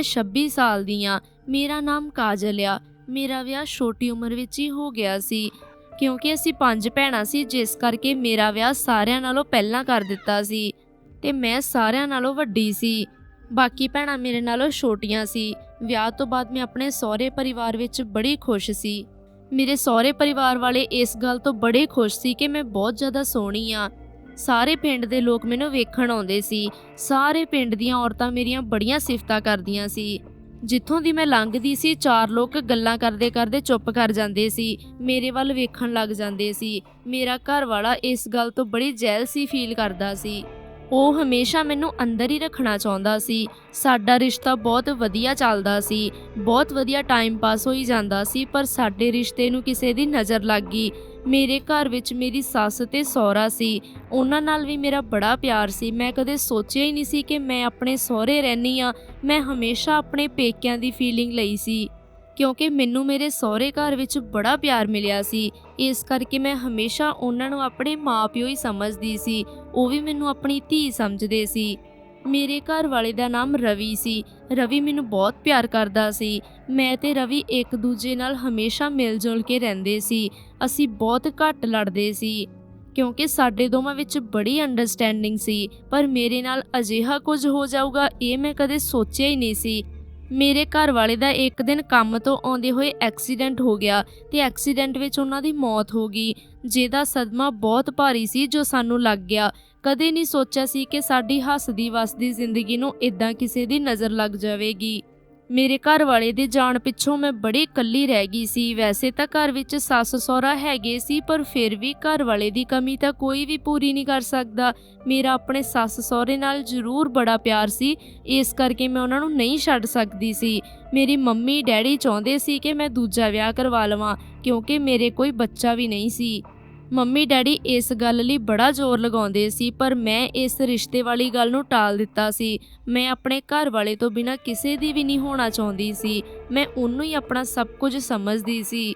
ਮੈਂ 26 ਸਾਲ ਦੀ ਆ। ਮੇਰਾ ਨਾਮ ਕਾਜਲ ਆ। ਮੇਰਾ ਵਿਆਹ ਛੋਟੀ ਉਮਰ ਵਿੱਚ ਹੀ ਹੋ ਗਿਆ ਸੀ। ਕਿਉਂਕਿ ਅਸੀਂ ਪੰਜ ਭੈਣਾਂ ਸੀ, ਜਿਸ ਕਰਕੇ ਮੇਰਾ ਵਿਆਹ ਸਾਰਿਆਂ ਨਾਲੋਂ ਪਹਿਲਾਂ ਕਰ ਦਿੱਤਾ ਸੀ ਤੇ ਮੈਂ ਸਾਰਿਆਂ ਨਾਲੋਂ ਵੱਡੀ ਸੀ। ਬਾਕੀ ਭੈਣਾਂ ਮੇਰੇ ਨਾਲੋਂ ਛੋਟੀਆਂ ਸੀ। ਵਿਆਹ ਤੋਂ ਬਾਅਦ ਮੈਂ ਆਪਣੇ ਸਹੁਰੇ ਪਰਿਵਾਰ ਵਿੱਚ ਬੜੀ ਖੁਸ਼ ਸੀ। ਮੇਰੇ ਸਹੁਰੇ ਪਰਿਵਾਰ ਵਾਲੇ ਇਸ ਗੱਲ ਤੋਂ ਬੜੇ ਖੁਸ਼ ਸੀ ਕਿ ਮੈਂ ਬਹੁਤ ਜ਼ਿਆਦਾ ਸੋਹਣੀ ਆ। ਸਾਰੇ ਪਿੰਡ ਦੇ ਲੋਕ ਮੈਨੂੰ ਵੇਖਣ ਆਉਂਦੇ ਸੀ। ਸਾਰੇ ਪਿੰਡ ਦੀਆਂ ਔਰਤਾਂ ਮੇਰੀਆਂ ਬੜੀਆਂ ਸਿਫਤਾਂ ਕਰਦੀਆਂ ਸੀ। ਜਿੱਥੋਂ ਦੀ ਮੈਂ ਲੰਘਦੀ ਸੀ, ਚਾਰ ਲੋਕ ਗੱਲਾਂ ਕਰਦੇ ਕਰਦੇ ਚੁੱਪ ਕਰ ਜਾਂਦੇ ਸੀ। ਮੇਰੇ ਵੱਲ ਵੇਖਣ ਲੱਗ ਜਾਂਦੇ ਸੀ। ਮੇਰਾ ਘਰ ਵਾਲਾ ਇਸ ਗੱਲ ਤੋਂ ਬੜੀ ਜੈਲਸੀ ਫੀਲ ਕਰਦਾ ਸੀ। ਉਹ ਹਮੇਸ਼ਾ ਮੈਨੂੰ ਅੰਦਰ ਹੀ ਰੱਖਣਾ ਚਾਹੁੰਦਾ ਸੀ। ਸਾਡਾ ਰਿਸ਼ਤਾ ਬਹੁਤ ਵਧੀਆ ਚੱਲਦਾ ਸੀ। ਬਹੁਤ ਵਧੀਆ ਟਾਈਮ ਪਾਸ ਹੋਈ ਜਾਂਦਾ ਸੀ, ਪਰ ਸਾਡੇ ਰਿਸ਼ਤੇ ਨੂੰ ਕਿਸੇ ਦੀ ਨਜ਼ਰ ਲੱਗ ਗਈ। ਮੇਰੇ ਘਰ ਵਿੱਚ ਮੇਰੀ ਸੱਸ ਤੇ ਸਹੁਰਾ ਸੀ। ਉਹਨਾਂ ਨਾਲ ਵੀ ਮੇਰਾ ਬੜਾ ਪਿਆਰ ਸੀ। ਮੈਂ ਕਦੇ ਸੋਚਿਆ ਹੀ ਨਹੀਂ ਸੀ ਕਿ ਮੈਂ ਆਪਣੇ ਸਹੁਰੇ ਰਹਿਣੀ ਆ ਮੈਂ ਹਮੇਸ਼ਾ ਆਪਣੇ ਪੇਕਿਆਂ ਦੀ ਫੀਲਿੰਗ ਲਈ ਸੀ। ਕਿਉਂਕਿ ਮੈਨੂੰ ਮੇਰੇ ਸਹੁਰੇ ਘਰ ਵਿੱਚ ਬੜਾ ਪਿਆਰ ਮਿਲਿਆ ਸੀ। ਇਸ ਕਰਕੇ ਮੈਂ ਹਮੇਸ਼ਾ ਉਹਨਾਂ ਨੂੰ ਆਪਣੇ ਮਾਪਿਓ ਹੀ ਸਮਝਦੀ ਸੀ। ਉਹ ਵੀ ਮੈਨੂੰ ਆਪਣੀ ਧੀ ਸਮਝਦੇ ਸੀ। ਮੇਰੇ ਘਰ ਵਾਲੇ ਦਾ ਨਾਮ ਰਵੀ ਸੀ। ਰਵੀ ਮੈਨੂੰ ਬਹੁਤ ਪਿਆਰ ਕਰਦਾ ਸੀ। ਮੈਂ ਤੇ ਰਵੀ ਇੱਕ ਦੂਜੇ ਨਾਲ ਹਮੇਸ਼ਾ ਮਿਲ ਜੁਲ ਕੇ ਰਹਿੰਦੇ ਸੀ। ਅਸੀਂ ਬਹੁਤ ਘੱਟ ਲੜਦੇ ਸੀ। ਕਿਉਂਕਿ ਸਾਡੇ ਦੋਵਾਂ ਵਿੱਚ ਬੜੀ ਅੰਡਰਸਟੈਂਡਿੰਗ ਸੀ। ਪਰ ਮੇਰੇ ਨਾਲ ਅਜਿਹਾ ਕੁਝ ਹੋ ਜਾਊਗਾ, ਇਹ ਮੈਂ ਕਦੇ ਸੋਚਿਆ ਹੀ ਨਹੀਂ ਸੀ। ਮੇਰੇ ਘਰ ਵਾਲੇ ਦਾ ਇੱਕ ਦਿਨ ਕੰਮ ਤੋਂ ਆਉਂਦੇ ਹੋਏ ਐਕਸੀਡੈਂਟ ਹੋ ਗਿਆ ਤੇ ਐਕਸੀਡੈਂਟ ਵਿੱਚ ਉਹਨਾਂ ਦੀ ਮੌਤ ਹੋ ਗਈ, ਜਿਹਦਾ ਸਦਮਾ ਬਹੁਤ ਭਾਰੀ ਸੀ ਜੋ ਸਾਨੂੰ ਲੱਗ ਗਿਆ। ਕਦੇ ਨਹੀਂ ਸੋਚਿਆ ਸੀ ਕਿ ਸਾਡੀ ਹੱਸਦੀ ਵਸਦੀ ਜ਼ਿੰਦਗੀ ਨੂੰ ਇਦਾਂ ਕਿਸੇ ਦੀ ਨਜ਼ਰ ਲੱਗ ਜਾਵੇਗੀ। ਮੇਰੇ ਘਰ ਵਾਲੇ ਦੇ ਜਾਣ ਪਿੱਛੋਂ ਮੈਂ ਬੜੀ ਇਕੱਲੀ ਰਹਿ ਗਈ ਸੀ। ਵੈਸੇ ਤਾਂ ਘਰ ਵਿੱਚ ਸੱਸ ਸਹੁਰਾ ਹੈਗੇ ਸੀ, ਪਰ ਫਿਰ ਵੀ ਘਰ ਵਾਲੇ ਦੀ ਕਮੀ ਤਾਂ ਕੋਈ ਵੀ ਪੂਰੀ ਨਹੀਂ ਕਰ ਸਕਦਾ। ਮੇਰਾ ਆਪਣੇ ਸੱਸ ਸਹੁਰੇ ਨਾਲ ਜ਼ਰੂਰ ਬੜਾ ਪਿਆਰ ਸੀ, ਇਸ ਕਰਕੇ ਮੈਂ ਉਹਨਾਂ ਨੂੰ ਨਹੀਂ ਛੱਡ ਸਕਦੀ ਸੀ। ਮੇਰੀ ਮੰਮੀ ਡੈਡੀ ਚਾਹੁੰਦੇ ਸੀ ਕਿ ਮੈਂ ਦੂਜਾ ਵਿਆਹ ਕਰਵਾ ਲਵਾਂ, ਕਿਉਂਕਿ ਮੇਰੇ ਕੋਈ ਬੱਚਾ ਵੀ ਨਹੀਂ ਸੀ। ਮੰਮੀ ਡੈਡੀ ਇਸ ਗੱਲ ਲਈ ਬੜਾ ਜ਼ੋਰ ਲਗਾਉਂਦੇ ਸੀ, ਪਰ ਮੈਂ ਇਸ ਰਿਸ਼ਤੇ ਵਾਲੀ ਗੱਲ ਨੂੰ ਟਾਲ ਦਿੱਤਾ ਸੀ। ਮੈਂ ਆਪਣੇ ਘਰ ਵਾਲੇ ਤੋਂ ਬਿਨਾਂ ਕਿਸੇ ਦੀ ਵੀ ਨਹੀਂ ਹੋਣਾ ਚਾਹੁੰਦੀ ਸੀ। ਮੈਂ ਉਹਨੂੰ ਹੀ ਆਪਣਾ ਸਭ ਕੁਝ ਸਮਝਦੀ ਸੀ।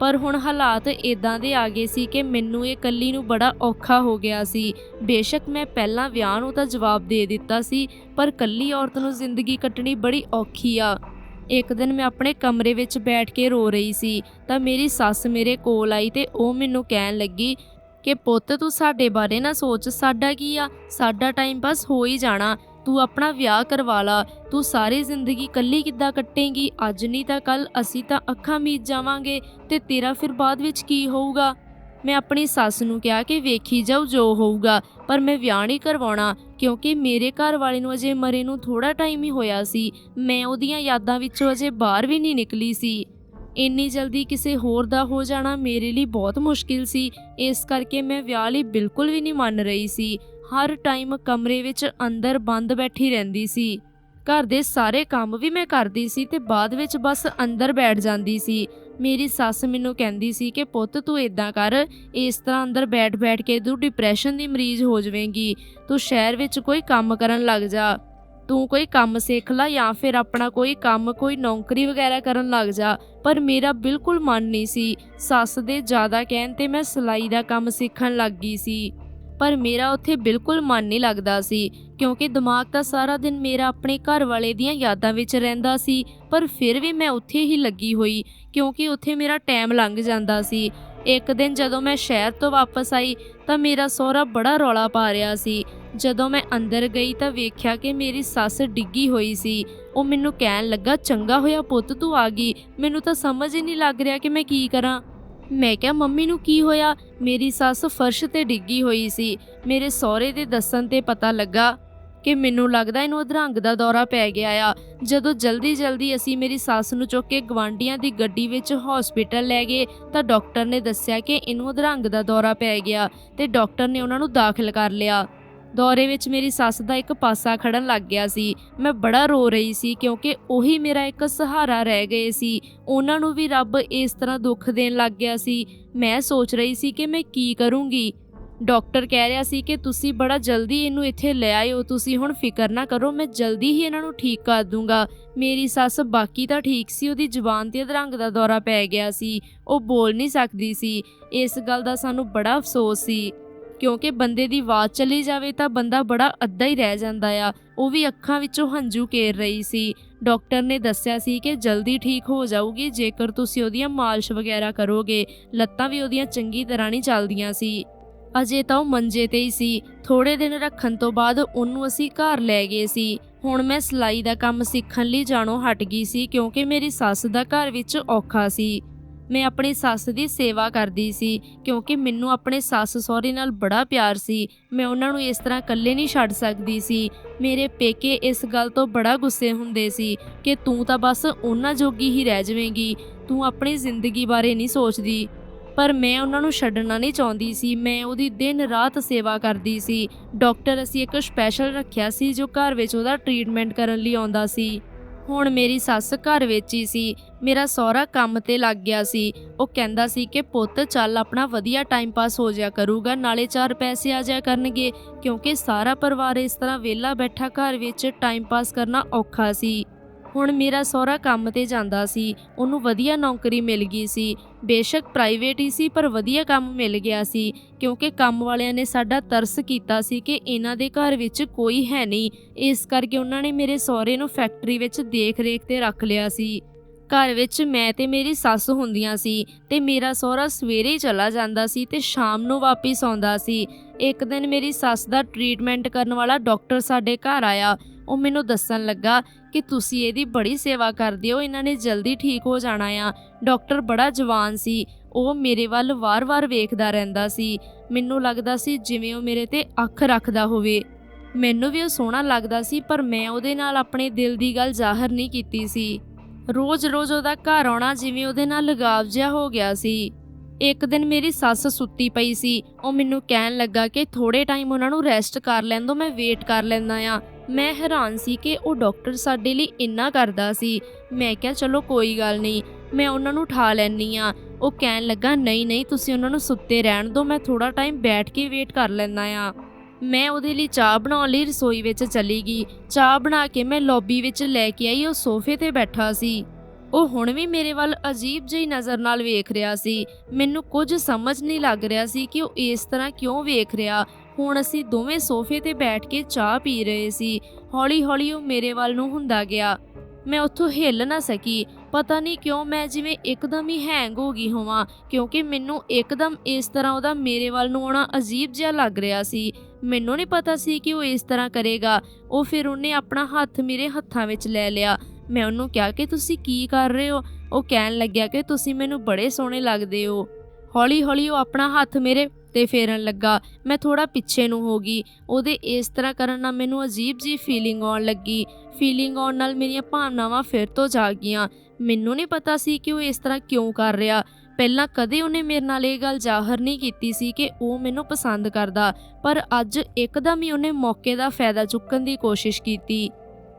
ਪਰ ਹੁਣ ਹਾਲਾਤ ਇਦਾਂ ਦੇ ਆ ਗਏ ਸੀ ਕਿ ਮੈਨੂੰ ਇਹ ਇਕੱਲੀ ਨੂੰ ਬੜਾ ਔਖਾ ਹੋ ਗਿਆ ਸੀ। ਬੇਸ਼ੱਕ ਮੈਂ ਪਹਿਲਾਂ ਵਿਆਹ ਨੂੰ ਤਾਂ ਜਵਾਬ ਦੇ ਦਿੱਤਾ ਸੀ, ਪਰ ਇਕੱਲੀ ਔਰਤ ਨੂੰ ਜ਼ਿੰਦਗੀ ਕੱਟਣੀ ਬੜੀ ਔਖੀ ਆ। ਇੱਕ ਦਿਨ ਮੈਂ ਆਪਣੇ ਕਮਰੇ ਵਿੱਚ ਬੈਠ ਕੇ ਰੋ ਰਹੀ ਸੀ, ਤਾਂ ਮੇਰੀ ਸੱਸ ਮੇਰੇ ਕੋਲ ਆਈ ਤੇ ਉਹ ਮੈਨੂੰ ਕਹਿਣ ਲੱਗੀ ਕਿ ਪੁੱਤ ਤੂੰ ਸਾਡੇ ਬਾਰੇ ਨਾ ਸੋਚ, ਸਾਡਾ ਕੀ ਆ? ਸਾਡਾ ਟਾਈਮ ਬਸ ਹੋ ਹੀ ਜਾਣਾ, ਤੂੰ ਆਪਣਾ ਵਿਆਹ ਕਰਵਾ ਲਾ, ਤੂੰ ਸਾਰੀ ਜ਼ਿੰਦਗੀ ਇਕੱਲੀ ਕਿੱਦਾਂ ਕੱਟੇਂਗੀ? ਅੱਜ ਨਹੀਂ ਤਾਂ ਕੱਲ ਅਸੀਂ ਤਾਂ ਅੱਖਾਂ ਮੀਚ ਜਾਵਾਂਗੇ, ਤੇ ਤੇਰਾ ਫਿਰ ਬਾਅਦ ਵਿੱਚ ਕੀ ਹੋਊਗਾ? ਮੈਂ ਆਪਣੀ ਸੱਸ ਨੂੰ ਕਿਹਾ ਕਿ ਵੇਖੀ ਜਾਓ ਜੋ ਹੋਊਗਾ, ਪਰ ਮੈਂ ਵਿਆਹ ਨਹੀਂ ਕਰਵਾਉਣਾ, ਕਿਉਂਕਿ ਮੇਰੇ ਘਰ ਵਾਲੇ ਨੂੰ ਅਜੇ ਮਰੇ ਨੂੰ ਥੋੜਾ ਟਾਈਮ ਹੀ ਹੋਇਆ ਸੀ। ਮੈਂ ਉਹਦੀਆਂ ਯਾਦਾਂ ਵਿੱਚੋਂ ਅਜੇ ਬਾਹਰ ਵੀ ਨਹੀਂ ਨਿਕਲੀ ਸੀ। ਇੰਨੀ ਜਲਦੀ ਕਿਸੇ ਹੋਰ ਦਾ ਹੋ ਜਾਣਾ ਮੇਰੇ ਲਈ ਬਹੁਤ ਮੁਸ਼ਕਿਲ ਸੀ। ਇਸ ਕਰਕੇ ਮੈਂ ਵਿਆਹ ਲਈ ਬਿਲਕੁਲ ਵੀ ਨਹੀਂ ਮੰਨ ਰਹੀ ਸੀ। ਹਰ ਟਾਈਮ ਕਮਰੇ ਵਿੱਚ ਅੰਦਰ ਬੰਦ ਬੈਠੀ ਰਹਿੰਦੀ ਸੀ। ਘਰ ਦੇ ਸਾਰੇ ਕੰਮ ਵੀ ਮੈਂ ਕਰਦੀ ਸੀ ਤੇ ਬਾਅਦ ਵਿੱਚ ਬਸ ਅੰਦਰ ਬੈਠ ਜਾਂਦੀ ਸੀ। ਮੇਰੀ ਸੱਸ ਮੈਨੂੰ ਕਹਿੰਦੀ ਸੀ ਕਿ ਪੁੱਤ ਤੂੰ ਇਦਾਂ ਕਰ, ਇਸ ਤਰ੍ਹਾਂ ਅੰਦਰ ਬੈਠ-ਬੈਠ ਕੇ ਤੂੰ ਡਿਪਰੈਸ਼ਨ ਦੀ ਮਰੀਜ਼ ਹੋ ਜਾਵੇਂਗੀ, ਤੂੰ ਸ਼ਹਿਰ ਵਿੱਚ ਕੋਈ ਕੰਮ ਕਰਨ ਲੱਗ ਜਾ। ਤੂੰ ਕੋਈ ਕੰਮ ਸਿੱਖ ਲੈ ਜਾਂ ਫਿਰ ਆਪਣਾ ਕੋਈ ਕੰਮ, ਕੋਈ ਨੌਕਰੀ ਵਗੈਰਾ ਕਰਨ ਲੱਗ ਜਾ, ਪਰ ਮੇਰਾ ਬਿਲਕੁਲ ਮਨ ਨਹੀਂ ਸੀ। ਸੱਸ ਦੇ ਜ਼ਿਆਦਾ ਕਹਿਣ ਤੇ ਮੈਂ ਸਿਲਾਈ ਦਾ ਕੰਮ ਸਿੱਖਣ ਲੱਗ ਗਈ ਸੀ। ਪਰ ਮੇਰਾ ਉੱਥੇ ਬਿਲਕੁਲ ਮਨ ਨਹੀਂ ਲੱਗਦਾ ਸੀ, ਕਿਉਂਕਿ ਦਿਮਾਗ ਤਾਂ ਸਾਰਾ ਦਿਨ ਮੇਰਾ ਆਪਣੇ ਘਰ ਵਾਲੇ ਦੀਆਂ ਯਾਦਾਂ ਵਿੱਚ ਰਹਿੰਦਾ ਸੀ, ਪਰ ਫਿਰ ਵੀ ਮੈਂ ਉੱਥੇ ਹੀ ਲੱਗੀ ਹੋਈ, ਕਿਉਂਕਿ ਉੱਥੇ ਮੇਰਾ ਟਾਈਮ ਲੰਘ ਜਾਂਦਾ ਸੀ। ਇੱਕ ਦਿਨ ਜਦੋਂ ਮੈਂ ਸ਼ਹਿਰ ਤੋਂ ਵਾਪਸ ਆਈ, ਤਾਂ ਮੇਰਾ ਸਹੁਰਾ ਬੜਾ ਰੌਲਾ ਪਾ ਰਿਹਾ ਸੀ। ਜਦੋਂ ਮੈਂ ਅੰਦਰ ਗਈ ਤਾਂ ਵੇਖਿਆ ਕਿ ਮੇਰੀ ਸੱਸ ਡਿੱਗੀ ਹੋਈ ਸੀ। ਉਹ ਮੈਨੂੰ ਕਹਿਣ ਲੱਗਾ, ਚੰਗਾ ਹੋਇਆ ਪੁੱਤ, ਤੂੰ ਆ ਗਈ। ਮੈਨੂੰ ਤਾਂ ਸਮਝ ਹੀ ਨਹੀਂ ਲੱਗ ਰਿਹਾ ਕਿ ਮੈਂ ਕੀ ਕਰਾਂ। ਮੈਂ ਕਿਹਾ, ਮੰਮੀ ਨੂੰ ਕੀ ਹੋਇਆ? ਮੇਰੀ ਸੱਸ ਫਰਸ਼ ਤੇ ਡਿੱਗੀ ਹੋਈ ਸੀ। ਮੇਰੇ ਸਹੁਰੇ ਦੇ ਦੱਸਣ ਤੇ ਪਤਾ ਲੱਗਾ ਕਿ ਮੈਨੂੰ ਲੱਗਦਾ ਇਹਨੂੰ ਅਧਰੰਗ ਦਾ ਦੌਰਾ ਪੈ ਗਿਆ ਆ। ਜਦੋਂ ਜਲਦੀ ਜਲਦੀ ਅਸੀਂ ਮੇਰੀ ਸੱਸ ਨੂੰ ਚੁੱਕ ਕੇ ਗਵਾਂਡੀਆਂ ਦੀ ਗੱਡੀ ਵਿੱਚ ਹਸਪੀਟਲ ਲੈ ਗਏ, ਤਾਂ ਡਾਕਟਰ ਨੇ ਦੱਸਿਆ ਕਿ ਇਹਨੂੰ ਅਧਰੰਗ ਦਾ ਦੌਰਾ ਪੈ ਗਿਆ ਤੇ ਡਾਕਟਰ ਨੇ ਉਹਨਾਂ ਨੂੰ ਦਾਖਲ ਕਰ ਲਿਆ। ਦੌਰੇ ਵਿੱਚ ਮੇਰੀ ਸੱਸ ਦਾ ਇੱਕ ਪਾਸਾ ਖੜਨ ਲੱਗ ਗਿਆ ਸੀ। ਮੈਂ ਬੜਾ ਰੋ ਰਹੀ ਸੀ ਕਿਉਂਕਿ ਉਹੀ ਮੇਰਾ ਇੱਕ ਸਹਾਰਾ ਰਹਿ ਗਏ ਸੀ। ਉਹਨਾਂ ਨੂੰ ਵੀ ਰੱਬ ਇਸ ਤਰ੍ਹਾਂ ਦੁੱਖ ਦੇਣ ਲੱਗ ਗਿਆ ਸੀ। ਮੈਂ ਸੋਚ ਰਹੀ ਸੀ ਕਿ ਮੈਂ ਕੀ ਕਰੂੰਗੀ। ਡਾਕਟਰ ਕਹਿ ਰਿਹਾ ਸੀ ਕਿ ਤੁਸੀਂ ਬੜਾ ਜਲਦੀ ਇਹਨੂੰ ਇੱਥੇ ਲੈ ਆਇਓ। ਤੁਸੀਂ ਹੁਣ ਫਿਕਰ ਨਾ ਕਰੋ, ਮੈਂ ਜਲਦੀ ਹੀ ਇਹਨਾਂ ਨੂੰ ਠੀਕ ਕਰ ਦੂੰਗਾ। ਮੇਰੀ ਸੱਸ ਬਾਕੀ ਤਾਂ ਠੀਕ ਸੀ, ਉਹਦੀ ਜ਼ੁਬਾਨ ਤੇ ਅਧਰੰਗ ਦਾ ਦੌਰਾ ਪੈ ਗਿਆ ਸੀ। ਉਹ ਬੋਲ ਨਹੀਂ ਸਕਦੀ ਸੀ। ਇਸ ਗੱਲ ਦਾ ਸਾਨੂੰ ਬੜਾ ਅਫਸੋਸ ਸੀ। ਕਿਉਂਕਿ ਬੰਦੇ ਦੀ ਆਵਾਜ਼ ਚਲੀ ਜਾਵੇ ਤਾਂ ਬੰਦਾ ਬੜਾ ਅੱਧਾ ਹੀ ਰਹਿ ਜਾਂਦਾ ਆ। ਉਹ ਵੀ ਅੱਖਾਂ ਵਿੱਚੋਂ ਹੰਝੂ ਕੇਰ ਰਹੀ ਸੀ। ਡਾਕਟਰ ਨੇ ਦੱਸਿਆ ਸੀ ਕਿ ਜਲਦੀ ਠੀਕ ਹੋ ਜਾਊਗੀ, ਜੇਕਰ ਤੁਸੀਂ ਉਹਦੀਆਂ ਮਾਲਸ਼ ਵਗੈਰਾ ਕਰੋਗੇ। ਲੱਤਾਂ ਵੀ ਉਹਦੀਆਂ ਚੰਗੀ ਤਰ੍ਹਾਂ ਨਹੀਂ ਚੱਲਦੀਆਂ ਸੀ। ਅਜੇ ਤਾਂ ਉਹ ਮੰਜੇ ਤੇ ਹੀ ਸੀ। ਥੋੜੇ ਦਿਨ ਰੱਖਣ ਤੋਂ ਬਾਅਦ ਉਹਨੂੰ ਅਸੀਂ ਘਰ ਲੈ ਗਏ ਸੀ। ਹੁਣ ਮੈਂ ਸਿਲਾਈ ਦਾ ਕੰਮ ਸਿੱਖਣ ਲਈ ਜਾਣੋ ਹਟ ਗਈ ਸੀ, ਕਿਉਂਕਿ ਮੇਰੀ ਸੱਸ ਦਾ ਘਰ ਵਿੱਚ ਔਖਾ ਸੀ। ਮੈਂ ਆਪਣੀ ਸੱਸ ਦੀ ਸੇਵਾ ਕਰਦੀ ਸੀ, ਕਿਉਂਕਿ ਮੈਨੂੰ ਆਪਣੇ ਸੱਸ ਸਹੁਰੇ ਨਾਲ ਬੜਾ ਪਿਆਰ ਸੀ। ਮੈਂ ਉਹਨਾਂ ਨੂੰ ਇਸ ਤਰ੍ਹਾਂ ਇਕੱਲੇ ਨਹੀਂ ਛੱਡ ਸਕਦੀ ਸੀ। ਮੇਰੇ ਪੇਕੇ ਇਸ ਗੱਲ ਤੋਂ ਬੜਾ ਗੁੱਸੇ ਹੁੰਦੇ ਸੀ ਕਿ ਤੂੰ ਤਾਂ ਬਸ ਉਹਨਾਂ ਜੋਗੀ ਹੀ ਰਹਿ ਜਾਵੇਂਗੀ, ਤੂੰ ਆਪਣੀ ਜ਼ਿੰਦਗੀ ਬਾਰੇ ਨਹੀਂ ਸੋਚਦੀ। ਪਰ ਮੈਂ ਉਹਨਾਂ ਨੂੰ ਛੱਡਣਾ ਨਹੀਂ ਚਾਹੁੰਦੀ ਸੀ। ਮੈਂ ਉਹਦੀ ਦਿਨ ਰਾਤ ਸੇਵਾ ਕਰਦੀ ਸੀ। ਡਾਕਟਰ ਅਸੀਂ ਇੱਕ ਸਪੈਸ਼ਲ ਰੱਖਿਆ ਸੀ ਜੋ ਘਰ ਵਿੱਚ ਉਹਦਾ ਟ੍ਰੀਟਮੈਂਟ ਕਰਨ ਲਈ ਆਉਂਦਾ ਸੀ। ਹੁਣ ਮੇਰੀ ਸੱਸ ਘਰ ਵਿੱਚ ਹੀ ਸੀ, ਮੇਰਾ ਸਹੁਰਾ ਕੰਮ ਤੇ ਲੱਗ ਗਿਆ ਸੀ। ਉਹ ਕਹਿੰਦਾ ਸੀ ਕਿ ਪੁੱਤ ਚੱਲ ਆਪਣਾ ਵਧੀਆ ਟਾਈਮ ਪਾਸ ਹੋ ਜਾਇਆ ਕਰੂਗਾ, ਨਾਲੇ ਚਾਰ ਪੈਸੇ ਆ ਜਾਇਆ ਕਰਨਗੇ, ਕਿਉਂਕਿ ਸਾਰਾ ਪਰਿਵਾਰ ਇਸ ਤਰ੍ਹਾਂ ਵਿਹਲਾ ਬੈਠਾ ਘਰ ਵਿੱਚ ਟਾਈਮ ਪਾਸ ਕਰਨਾ ਔਖਾ ਸੀ। ਹੁਣ ਮੇਰਾ ਸਹੁਰਾ ਕੰਮ ਤੇ ਜਾਂਦਾ ਸੀ, ਉਹਨੂੰ ਵਧੀਆ ਨੌਕਰੀ ਮਿਲ ਗਈ ਸੀ। ਬੇਸ਼ੱਕ ਪ੍ਰਾਈਵੇਟ ਹੀ ਸੀ, ਪਰ ਵਧੀਆ ਕੰਮ ਮਿਲ ਗਿਆ ਸੀ, ਕਿਉਂਕਿ ਕੰਮ ਵਾਲਿਆਂ ਨੇ ਸਾਡਾ ਤਰਸ ਕੀਤਾ ਸੀ ਕਿ ਇਹਨਾਂ ਦੇ ਘਰ ਵਿੱਚ ਕੋਈ ਹੈ ਨਹੀਂ। ਇਸ ਕਰਕੇ ਉਹਨਾਂ ਨੇ ਮੇਰੇ ਸਹੁਰੇ ਨੂੰ ਫੈਕਟਰੀ ਵਿੱਚ ਦੇਖ-ਰੇਖ ਤੇ ਰੱਖ ਲਿਆ ਸੀ। ਘਰ ਵਿੱਚ ਮੈਂ ਤੇ ਮੇਰੀ ਸੱਸ ਹੁੰਦੀਆਂ ਸੀ ਤੇ ਮੇਰਾ ਸਹੁਰਾ ਸਵੇਰੇ ਹੀ ਚਲਾ ਜਾਂਦਾ ਸੀ ਤੇ ਸ਼ਾਮ ਨੂੰ ਵਾਪਸ ਆਉਂਦਾ ਸੀ। ਇੱਕ ਦਿਨ ਮੇਰੀ ਸੱਸ ਦਾ ਟ੍ਰੀਟਮੈਂਟ ਕਰਨ ਵਾਲਾ ਡਾਕਟਰ ਸਾਡੇ ਘਰ ਆਇਆ। ਉਹ ਮੈਨੂੰ ਦੱਸਣ ਲੱਗਾ ਕਿ ਤੁਸੀਂ ਇਹਦੀ ਬੜੀ ਸੇਵਾ ਕਰਦੇ ਹੋ, ਇਹਨਾਂ ਨੇ ਜਲਦੀ ਠੀਕ ਹੋ ਜਾਣਾ ਆ। ਡਾਕਟਰ ਬੜਾ ਜਵਾਨ ਸੀ, ਉਹ ਮੇਰੇ ਵੱਲ ਵਾਰ-ਵਾਰ ਵੇਖਦਾ ਰਹਿੰਦਾ ਸੀ। ਮੈਨੂੰ ਲੱਗਦਾ ਸੀ ਜਿਵੇਂ ਉਹ ਮੇਰੇ ਤੇ ਅੱਖ ਰੱਖਦਾ ਹੋਵੇ। ਮੈਨੂੰ ਵੀ ਉਹ ਸੋਹਣਾ ਲੱਗਦਾ ਸੀ, ਪਰ ਮੈਂ ਉਹਦੇ ਨਾਲ ਆਪਣੇ ਦਿਲ ਦੀ ਗੱਲ ਜ਼ਾਹਰ ਨਹੀਂ ਕੀਤੀ ਸੀ। ਰੋਜ਼-ਰੋਜ਼ ਉਹਦਾ ਘਰ ਆਉਣਾ ਜਿਵੇਂ ਉਹਦੇ ਨਾਲ ਲਗਾਵ ਜਿਹਾ ਹੋ ਗਿਆ ਸੀ। ਇੱਕ ਦਿਨ ਮੇਰੀ ਸੱਸ ਸੁੱਤੀ ਪਈ ਸੀ। ਉਹ ਮੈਨੂੰ ਕਹਿਣ ਲੱਗਾ ਕਿ ਥੋੜੇ ਟਾਈਮ ਉਹਨਾਂ ਨੂੰ ਰੈਸਟ ਕਰ ਲੈਣ ਦੋ, ਮੈਂ ਵੇਟ ਕਰ ਲੈਂਦਾ ਆ ਮੈਂ ਹੈਰਾਨ ਸੀ ਕਿ ਉਹ ਡਾਕਟਰ ਸਾਡੇ ਲਈ ਇੰਨਾ ਕਰਦਾ ਸੀ। ਮੈਂ ਕਿਹਾ, ਚਲੋ ਕੋਈ ਗੱਲ ਨਹੀਂ, ਮੈਂ ਉਹਨਾਂ ਨੂੰ ਉਠਾ ਲੈਣੀ ਆ ਉਹ ਕਹਿਣ ਲੱਗਾ, ਨਹੀਂ ਨਹੀਂ, ਤੁਸੀਂ ਉਹਨਾਂ ਨੂੰ ਸੁੱਤੇ ਰਹਿਣ ਦਿਓ ਮੈਂ ਥੋੜਾ ਟਾਈਮ ਬੈਠ ਕੇ ਵੇਟ ਕਰ ਲੈਂਦਾ ਆ ਮੈਂ ਉਹਦੇ ਲਈ ਚਾਹ ਬਣਾਉਣ ਲਈ ਰਸੋਈ ਵਿੱਚ ਚਲੀ ਗਈ। ਚਾਹ ਬਣਾ ਕੇ ਮੈਂ ਲੌਬੀ ਵਿੱਚ ਲੈ ਕੇ ਆਈ, ਉਹ ਸੋਫੇ ਤੇ ਬੈਠਾ ਸੀ। ਉਹ ਹੁਣ ਵੀ ਮੇਰੇ ਵੱਲ ਅਜੀਬ ਜਿਹੀ ਨਜ਼ਰ ਨਾਲ ਵੇਖ ਰਿਹਾ ਸੀ। ਮੈਨੂੰ ਕੁਝ ਸਮਝ ਨਹੀਂ ਲੱਗ ਰਿਹਾ ਸੀ ਕਿ ਉਹ ਇਸ ਤਰ੍ਹਾਂ ਕਿਉਂ ਵੇਖ ਰਿਹਾ। ਹੁਣ ਅਸੀਂ ਦੋਵੇਂ ਸੋਫੇ ਤੇ ਬੈਠ ਕੇ ਚਾਹ ਪੀ ਰਹੇ ਸੀ। ਹੌਲੀ-ਹੌਲੀ ਉਹ ਮੇਰੇ ਵੱਲ ਨੂੰ ਹੁੰਦਾ ਗਿਆ। ਮੈਂ ਉੱਥੋਂ ਹਿੱਲ ਨਾ ਸਕੀ। ਪਤਾ ਨਹੀਂ ਕਿਉਂ ਮੈਂ ਜਿਵੇਂ ਇੱਕਦਮ ਹੀ ਹੈਂਗ ਹੋ ਗਈ ਹੋਵਾਂ, ਕਿਉਂਕਿ ਮੈਨੂੰ ਇੱਕਦਮ ਇਸ ਤਰ੍ਹਾਂ ਉਹਦਾ ਮੇਰੇ ਵੱਲ ਨੂੰ ਆਉਣਾ ਅਜੀਬ ਜਿਹਾ ਲੱਗ ਰਿਹਾ ਸੀ। ਮੈਨੂੰ ਨਹੀਂ ਪਤਾ ਸੀ ਕਿ ਉਹ ਇਸ ਤਰ੍ਹਾਂ ਕਰੇਗਾ। ਉਹ ਫਿਰ ਉਹਨੇ ਆਪਣਾ ਹੱਥ ਮੇਰੇ ਹੱਥਾਂ ਵਿੱਚ ਲੈ ਲਿਆ। ਮੈਂ ਉਹਨੂੰ ਕਿਹਾ ਕਿ ਤੁਸੀਂ ਕੀ ਕਰ ਰਹੇ ਹੋ? ਉਹ ਕਹਿਣ ਲੱਗਿਆ ਕਿ ਤੁਸੀਂ ਮੈਨੂੰ ਬੜੇ ਸੋਹਣੇ ਲੱਗਦੇ ਹੋ। ਹੌਲੀ-ਹੌਲੀ ਉਹ ਆਪਣਾ ਹੱਥ ਮੇਰੇ ਤੇ ਫੇਰਨ ਲੱਗਾ। ਮੈਂ ਥੋੜਾ ਪਿੱਛੇ ਨੂੰ ਹੋ ਗਈ। ਉਹਦੇ ਇਸ ਤਰ੍ਹਾਂ ਕਰਨ ਨਾਲ ਮੈਨੂੰ ਅਜੀਬ ਜੀ ਫੀਲਿੰਗ ਆਉਣ ਲੱਗੀ। ਫੀਲਿੰਗ ਆਉਣ ਨਾਲ ਮੇਰੀਆਂ ਭਾਵਨਾਵਾਂ ਫਿਰ ਤੋਂ ਜਾਗ ਗਈਆਂ। ਮੈਨੂੰ ਨਹੀਂ ਪਤਾ ਸੀ ਕਿ ਉਹ ਇਸ ਤਰ੍ਹਾਂ ਕਿਉਂ ਕਰ ਰਿਹਾ। ਪਹਿਲਾਂ ਕਦੇ ਉਹਨੇ ਮੇਰੇ ਨਾਲ ਇਹ ਗੱਲ ਜ਼ਾਹਰ ਨਹੀਂ ਕੀਤੀ ਸੀ ਕਿ ਉਹ ਮੈਨੂੰ ਪਸੰਦ ਕਰਦਾ। ਪਰ ਅੱਜ ਇੱਕਦਮ ਹੀ ਉਹਨੇ ਮੌਕੇ ਦਾ ਫਾਇਦਾ ਚੁੱਕਣ ਦੀ ਕੋਸ਼ਿਸ਼ ਕੀਤੀ।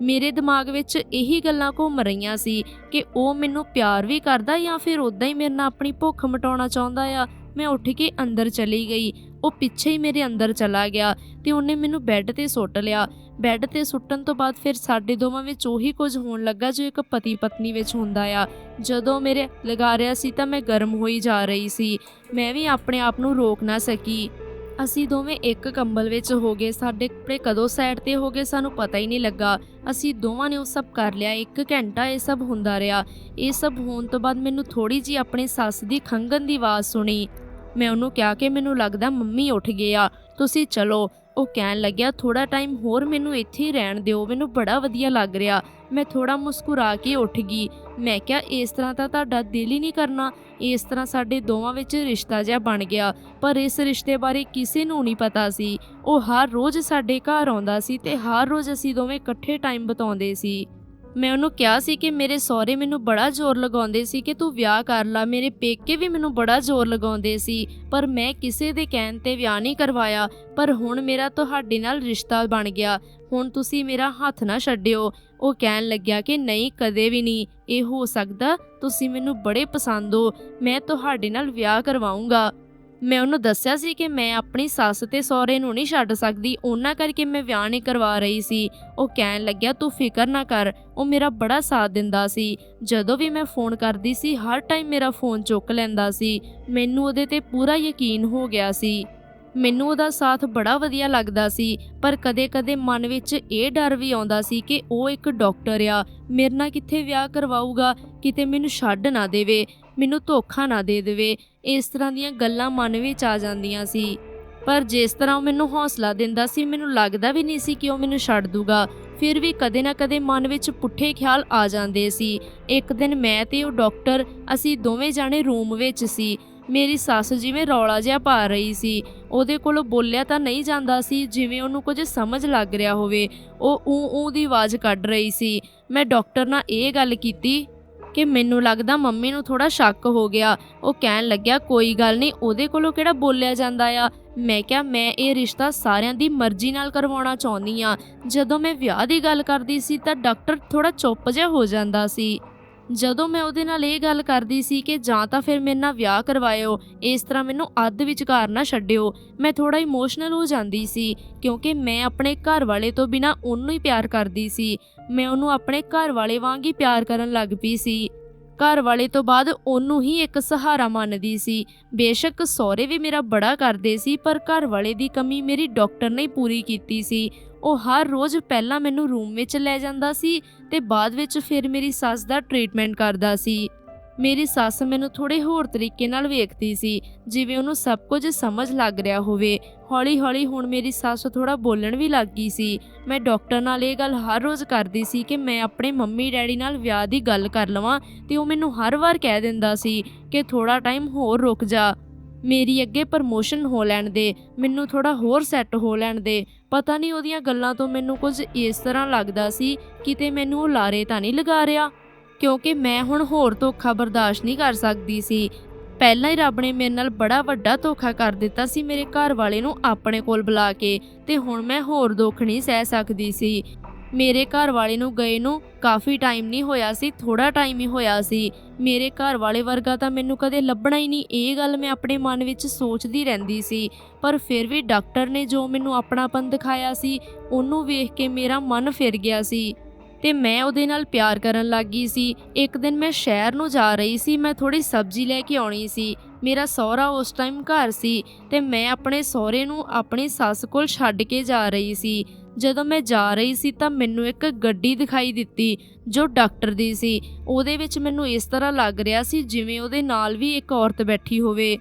ਮੇਰੇ ਦਿਮਾਗ ਵਿੱਚ ਇਹੀ ਗੱਲਾਂ ਘੁੰਮ ਰਹੀਆਂ ਸੀ ਕਿ ਉਹ ਮੈਨੂੰ ਪਿਆਰ ਵੀ ਕਰਦਾ ਜਾਂ ਫਿਰ ਉਦਾਂ ਹੀ ਮੇਰੇ ਨਾਲ ਆਪਣੀ ਭੁੱਖ ਮਿਟਾਉਣਾ ਚਾਹੁੰਦਾ ਆ। ਮੈਂ ਉੱਠ ਕੇ ਅੰਦਰ ਚਲੀ ਗਈ। ਉਹ ਪਿੱਛੇ ਹੀ ਮੇਰੇ ਅੰਦਰ ਚਲਾ ਗਿਆ ਤੇ ਉਹਨੇ ਮੈਨੂੰ ਬੈੱਡ ਤੇ ਸੁੱਟ ਲਿਆ। ਬੈੱਡ ਤੇ ਸੁੱਟਣ ਤੋਂ ਬਾਅਦ ਫਿਰ ਸਾਡੇ ਦੋਵਾਂ ਵਿੱਚ ਉਹੀ ਕੁਝ ਹੋਣ ਲੱਗਾ ਜੋ ਇੱਕ ਪਤੀ ਪਤਨੀ ਵਿੱਚ ਹੁੰਦਾ ਆ। ਜਦੋਂ ਮੇਰੇ ਲਗਾ ਰਿਹਾ ਸੀ ਤਾਂ ਮੈਂ ਗਰਮ ਹੋਈ ਜਾ ਰਹੀ ਸੀ। ਮੈਂ ਵੀ ਆਪਣੇ ਆਪ ਨੂੰ ਰੋਕ ਨਾ ਸਕੀ। ਅਸੀਂ ਦੋਵੇਂ ਇੱਕ ਕੰਬਲ ਵਿੱਚ ਹੋ ਗਏ। ਸਾਡੇ ਕੱਪੜੇ ਕਦੋਂ ਸਾਈਡ ਤੇ ਹੋ ਗਏ ਸਾਨੂੰ ਪਤਾ ਹੀ ਨਹੀਂ ਲੱਗਾ। ਅਸੀਂ ਦੋਵਾਂ ਨੇ ਉਹ ਸਭ ਕਰ ਲਿਆ। ਇੱਕ ਘੰਟਾ ਇਹ ਸਭ ਹੁੰਦਾ ਰਿਹਾ। ਇਹ ਸਭ ਹੋਣ ਤੋਂ ਬਾਅਦ ਮੈਨੂੰ ਥੋੜੀ ਜੀ ਆਪਣੀ ਸੱਸ ਦੀ ਖੰਗਨ ਦੀ ਆਵਾਜ਼ ਸੁਣੀ। ਮੈਂ ਉਹਨੂੰ ਕਿਹਾ ਕਿ ਮੈਨੂੰ ਲੱਗਦਾ ਮੰਮੀ ਉੱਠ ਗਏ ਆ। ਤੁਸੀਂ ਚਲੋ। ਉਹ ਕਹਿਣ ਲੱਗਿਆ ਥੋੜਾ ਟਾਈਮ ਹੋਰ ਮੈਨੂੰ ਇੱਥੇ ਹੀ ਰਹਿਣ ਦਿਓ। ਮੈਨੂੰ ਬੜਾ ਵਧੀਆ ਲੱਗ ਰਿਹਾ। ਮੈਂ ਥੋੜਾ ਮੁਸਕਰਾ ਕੇ ਉੱਠ ਗਈ। ਮੈਂ ਕਿਹਾ, ਇਸ ਤਰ੍ਹਾਂ ਤਾਂ ਤੁਹਾਡਾ ਦਿਲ ਹੀ ਨਹੀਂ ਕਰਨਾ। ਇਸ ਤਰ੍ਹਾਂ ਸਾਡੇ ਦੋਵਾਂ ਵਿੱਚ ਰਿਸ਼ਤਾ ਜਿਹਾ ਬਣ ਗਿਆ। ਪਰ ਇਸ ਰਿਸ਼ਤੇ ਬਾਰੇ ਕਿਸੇ ਨੂੰ ਨਹੀਂ ਪਤਾ ਸੀ। ਉਹ ਹਰ ਰੋਜ਼ ਸਾਡੇ ਘਰ ਆਉਂਦਾ ਸੀ ਤੇ ਹਰ ਰੋਜ਼ ਅਸੀਂ ਦੋਵੇਂ ਇਕੱਠੇ ਟਾਈਮ ਬਿਤਾਉਂਦੇ ਸੀ। ਮੈਂ ਉਹਨੂੰ ਕਿਹਾ ਸੀ ਕਿ ਮੇਰੇ ਸਹੁਰੇ ਮੈਨੂੰ ਬੜਾ ਜ਼ੋਰ ਲਗਾਉਂਦੇ ਸੀ ਕਿ ਤੂੰ ਵਿਆਹ ਕਰ ਲੈ, ਮੇਰੇ ਪੇਕੇ ਵੀ ਮੈਨੂੰ ਬੜਾ ਜ਼ੋਰ ਲਗਾਉਂਦੇ ਸੀ, ਪਰ ਮੈਂ ਕਿਸੇ ਦੇ ਕਹਿਣ ਤੇ ਵਿਆਹ ਨਹੀਂ ਕਰਵਾਇਆ, ਪਰ ਹੁਣ ਮੇਰਾ ਤੁਹਾਡੇ ਨਾਲ ਰਿਸ਼ਤਾ ਬਣ ਗਿਆ। ਹੁਣ ਤੁਸੀਂ ਮੇਰਾ ਹੱਥ ਨਾ ਛੱਡਿਓ। ਉਹ ਕਹਿਣ ਲੱਗਿਆ ਕਿ ਨਹੀਂ, ਕਦੇ ਵੀ ਨਹੀਂ, ਇਹ ਹੋ ਸਕਦਾ ਤੁਸੀਂ ਮੈਨੂੰ ਬੜੇ ਪਸੰਦ ਹੋ, ਮੈਂ ਤੁਹਾਡੇ ਨਾਲ ਵਿਆਹ ਕਰਵਾਉਂਗਾ ਮੈਂ ਉਹਨੂੰ ਦੱਸਿਆ ਸੀ ਕਿ ਮੈਂ ਆਪਣੀ ਸੱਸ ਤੇ ਸਹੁਰੇ ਨੂੰ ਨਹੀਂ ਛੱਡ ਸਕਦੀ, ਉਹਨਾਂ ਕਰਕੇ ਮੈਂ ਵਿਆਹ ਨਹੀਂ ਕਰਵਾ ਰਹੀ ਸੀ। ਉਹ ਕਹਿਣ ਲੱਗਿਆ, ਤੂੰ ਫਿਕਰ ਨਾ ਕਰ, ਉਹ ਮੇਰਾ ਬੜਾ ਸਾਥ ਦਿੰਦਾ ਸੀ। ਜਦੋਂ ਵੀ ਮੈਂ ਫੋਨ ਕਰਦੀ ਸੀ, ਹਰ ਟਾਈਮ ਮੇਰਾ ਫੋਨ ਚੁੱਕ ਲੈਂਦਾ ਸੀ। ਮੈਨੂੰ ਉਹਦੇ ਤੇ ਪੂਰਾ ਯਕੀਨ ਹੋ ਗਿਆ ਸੀ। ਮੈਨੂੰ ਉਹਦਾ ਸਾਥ ਬੜਾ ਵਧੀਆ ਲੱਗਦਾ ਸੀ, ਪਰ ਕਦੇ-ਕਦੇ ਮਨ ਵਿੱਚ ਇਹ ਡਰ ਵੀ ਆਉਂਦਾ ਸੀ ਕਿ ਉਹ ਇੱਕ ਡਾਕਟਰ ਆ, ਮੇਰੇ ਨਾਲ ਕਿੱਥੇ ਵਿਆਹ ਕਰਵਾਊਗਾ, ਕਿਤੇ ਮੈਨੂੰ ਛੱਡ ਨਾ ਦੇਵੇ। ਮੈਨੂੰ ਧੋਖਾ ਨਾ ਦੇ ਦੇਵੇ। ਇਸ ਤਰ੍ਹਾਂ ਦੀਆਂ ਗੱਲਾਂ ਮਨ ਵਿੱਚ ਆ ਜਾਂਦੀਆਂ ਸੀ। ਪਰ ਜਿਸ ਤਰ੍ਹਾਂ ਉਹ ਮੈਨੂੰ ਹੌਸਲਾ ਦਿੰਦਾ ਸੀ, ਮੈਨੂੰ ਲੱਗਦਾ ਵੀ ਨਹੀਂ ਸੀ ਕਿ ਉਹ ਮੈਨੂੰ ਛੱਡ ਦੂਗਾ। ਫਿਰ ਵੀ ਕਦੇ ਨਾ ਕਦੇ ਮਨ ਵਿੱਚ ਪੁੱਠੇ ਖਿਆਲ ਆ ਜਾਂਦੇ ਸੀ। ਇੱਕ ਦਿਨ ਮੈਂ ਤੇ ਉਹ ਡਾਕਟਰ, ਅਸੀਂ ਦੋਵੇਂ ਜਾਣੇ ਰੂਮ ਵਿੱਚ ਸੀ। ਮੇਰੀ ਸੱਸ ਜਿਵੇਂ ਰੌਲਾ ਜਿਹਾ ਪਾ ਰਹੀ ਸੀ। ਉਹਦੇ ਕੋਲੋਂ ਬੋਲਿਆ ਤਾਂ ਨਹੀਂ ਜਾਂਦਾ ਸੀ, ਜਿਵੇਂ ਉਹਨੂੰ ਕੁਝ ਸਮਝ ਲੱਗ ਰਿਹਾ ਹੋਵੇ। ਉਹ ਊ ਊ ਦੀ ਆਵਾਜ਼ ਕੱਢ ਰਹੀ ਸੀ। ਮੈਂ ਡਾਕਟਰ ਨਾਲ ਇਹ ਗੱਲ ਕੀਤੀ ਕਿ ਮੈਨੂੰ ਲੱਗਦਾ ਮੰਮੀ ਨੂੰ ਥੋੜਾ ਸ਼ੱਕ ਹੋ ਗਿਆ। ਉਹ ਕਹਿਣ ਲੱਗਿਆ, ਕੋਈ ਗੱਲ ਨਹੀਂ, ਉਹਦੇ ਕੋਲੋਂ ਕਿਹੜਾ ਬੋਲਿਆ ਜਾਂਦਾ ਆ? ਮੈਂ ਕਿਹਾ, ਮੈਂ ਇਹ ਰਿਸ਼ਤਾ ਸਾਰਿਆਂ ਦੀ ਮਰਜ਼ੀ ਨਾਲ ਕਰਵਾਉਣਾ ਚਾਹੁੰਦੀ ਆ ਜਦੋਂ ਮੈਂ ਵਿਆਹ ਦੀ ਗੱਲ ਕਰਦੀ ਸੀ ਤਾਂ ਡਾਕਟਰ ਥੋੜਾ ਚੁੱਪ ਜਿਹਾ ਹੋ ਜਾਂਦਾ ਸੀ। ਜਦੋਂ ਮੈਂ ਉਹਦੇ ਨਾਲ ਇਹ ਗੱਲ ਕਰਦੀ ਸੀ ਕਿ ਜਾਂ ਤਾਂ ਫਿਰ ਮੇਰੇ ਨਾਲ ਵਿਆਹ ਕਰਵਾਇਓ, ਇਸ ਤਰ੍ਹਾਂ ਮੈਨੂੰ ਅੱਧ ਵਿਚਕਾਰ ਨਾ ਛੱਡਿਓ, ਮੈਂ ਥੋੜਾ ਇਮੋਸ਼ਨਲ ਹੋ ਜਾਂਦੀ ਸੀ, ਕਿਉਂਕਿ ਮੈਂ ਆਪਣੇ ਘਰ ਵਾਲੇ ਤੋਂ ਬਿਨਾ ਉਹਨੂੰ ਹੀ ਪਿਆਰ ਕਰਦੀ ਸੀ। ਮੈਂ ਉਹਨੂੰ ਆਪਣੇ ਘਰ ਵਾਲੇ ਵਾਂਗ ਹੀ ਪਿਆਰ ਕਰਨ ਲੱਗ ਪਈ ਸੀ। ਘਰ ਵਾਲੇ ਤੋਂ ਬਾਅਦ ਉਹਨੂੰ ਹੀ ਇੱਕ ਸਹਾਰਾ ਮੰਨਦੀ ਸੀ। ਬੇਸ਼ੱਕ ਸਹੁਰੇ ਵੀ ਮੇਰਾ ਬੜਾ ਕਰਦੇ ਸੀ, ਪਰ ਘਰ ਵਾਲੇ ਦੀ ਕਮੀ ਮੇਰੀ ਡਾਕਟਰ ਨੇ ਪੂਰੀ ਕੀਤੀ ਸੀ। ਉਹ ਹਰ ਰੋਜ਼ ਪਹਿਲਾਂ ਮੈਨੂੰ ਰੂਮ ਵਿੱਚ ਲੈ ਜਾਂਦਾ ਸੀ ਤੇ ਬਾਅਦ ਵਿੱਚ ਫਿਰ ਮੇਰੀ ਸੱਸ ਦਾ ਟ੍ਰੀਟਮੈਂਟ ਕਰਦਾ ਸੀ। ਮੇਰੀ ਸੱਸ ਮੈਨੂੰ ਥੋੜੇ ਹੋਰ ਤਰੀਕੇ ਨਾਲ ਵੇਖਦੀ ਸੀ, ਜਿਵੇਂ ਉਹਨੂੰ ਸਭ ਕੁਝ ਸਮਝ ਲੱਗ ਰਿਹਾ ਹੋਵੇ। ਹੌਲੀ-ਹੌਲੀ ਹੁਣ ਮੇਰੀ ਸੱਸ ਥੋੜਾ ਬੋਲਣ ਵੀ ਲੱਗ ਗਈ ਸੀ। ਮੈਂ ਡਾਕਟਰ ਨਾਲ ਇਹ ਗੱਲ ਹਰ ਰੋਜ਼ ਕਰਦੀ ਸੀ ਕਿ ਮੈਂ ਆਪਣੇ ਮੰਮੀ ਡੈਡੀ ਨਾਲ ਵਿਆਹ ਦੀ ਗੱਲ ਕਰ ਲਵਾਂ ਤੇ ਉਹ ਮੈਨੂੰ ਹਰ ਵਾਰ ਕਹਿ ਦਿੰਦਾ ਸੀ ਕਿ ਥੋੜਾ ਟਾਈਮ ਹੋਰ ਰੁਕ ਜਾ। ਮੇਰੀ ਅੱਗੇ ਪ੍ਰਮੋਸ਼ਨ ਹੋ ਲੈਣ ਦੇ, ਮੈਨੂੰ ਥੋੜਾ ਹੋਰ ਸੈੱਟ ਹੋ ਲੈਣ ਦੇ। ਪਤਾ ਨਹੀਂ ਉਹਦੀਆਂ ਗੱਲਾਂ ਤੋਂ ਮੈਨੂੰ ਕੁਝ ਇਸ ਤਰ੍ਹਾਂ ਲੱਗਦਾ ਸੀ ਕਿਤੇ ਮੈਨੂੰ ਉਹ ਲਾਰੇ ਤਾਂ ਨਹੀਂ ਲਗਾ ਰਿਹਾ। ਕਿਉਂਕਿ ਮੈਂ ਹੁਣ ਹੋਰ ਧੋਖਾ ਬਰਦਾਸ਼ਤ ਨਹੀਂ ਕਰ ਸਕਦੀ ਸੀ। ਪਹਿਲਾਂ ਹੀ ਰੱਬ ਨੇ ਮੇਰੇ ਨਾਲ ਬੜਾ ਵੱਡਾ ਧੋਖਾ ਕਰ ਦਿੱਤਾ ਸੀ ਮੇਰੇ ਘਰ ਵਾਲੇ ਨੂੰ ਆਪਣੇ ਕੋਲ ਬੁਲਾ ਕੇ ਤੇ ਹੁਣ ਮੈਂ ਹੋਰ ਦੁੱਖ ਨਹੀਂ ਸਹਿ ਸਕਦੀ ਸੀ। ਮੇਰੇ ਘਰ ਵਾਲੇ ਨੂੰ ਗਏ ਨੂੰ ਕਾਫੀ ਟਾਈਮ ਨਹੀਂ ਹੋਇਆ ਸੀ ਥੋੜਾ ਟਾਈਮ ਹੀ ਹੋਇਆ ਸੀ। ਮੇਰੇ ਘਰ ਵਾਲੇ ਵਰਗਾ ਤਾਂ ਮੈਨੂੰ ਕਦੇ ਲੱਭਣਾ ਹੀ ਨਹੀਂ, ਇਹ ਗੱਲ ਮੈਂ ਆਪਣੇ ਮਨ ਵਿੱਚ ਸੋਚਦੀ ਰਹਿੰਦੀ ਸੀ। ਪਰ ਫਿਰ ਵੀ ਡਾਕਟਰ ਨੇ ਜੋ ਮੈਨੂੰ ਆਪਣਾਪਨ ਦਿਖਾਇਆ ਸੀ, ਉਹਨੂੰ ਵੇਖ ਕੇ ਮੇਰਾ ਮਨ ਫਿਰ ਗਿਆ ਸੀ। ਤੇ ਮੈਂ ਉਹਦੇ ਨਾਲ ਪਿਆਰ ਕਰਨ ਲੱਗ ਗਈ ਸੀ। ਇੱਕ ਦਿਨ ਮੈਂ ਸ਼ਹਿਰ ਨੂੰ ਜਾ ਰਹੀ ਸੀ, ਮੈਂ ਥੋੜੀ ਸਬਜ਼ੀ ਲੈ ਕੇ ਆਉਣੀ ਸੀ। ਮੇਰਾ ਸਹੁਰਾ ਉਸ ਟਾਈਮ ਘਰ ਸੀ ਤੇ ਮੈਂ ਆਪਣੇ ਸਹੁਰੇ ਨੂੰ ਆਪਣੀ ਸੱਸ ਕੋਲ ਛੱਡ ਕੇ ਜਾ ਰਹੀ ਸੀ। ਜਦੋਂ ਮੈਂ ਜਾ ਰਹੀ ਸੀ ਤਾਂ ਮੈਨੂੰ ਇੱਕ ਗੱਡੀ ਦਿਖਾਈ ਦਿੱਤੀ ਜੋ ਡਾਕਟਰ ਦੀ ਸੀ। ਉਹਦੇ ਵਿੱਚ ਮੈਨੂੰ ਇਸ ਤਰ੍ਹਾਂ ਲੱਗ ਰਿਹਾ ਸੀ ਜਿਵੇਂ ਉਹਦੇ ਨਾਲ ਵੀ ਇੱਕ ਔਰਤ ਬੈਠੀ ਹੋਵੇ।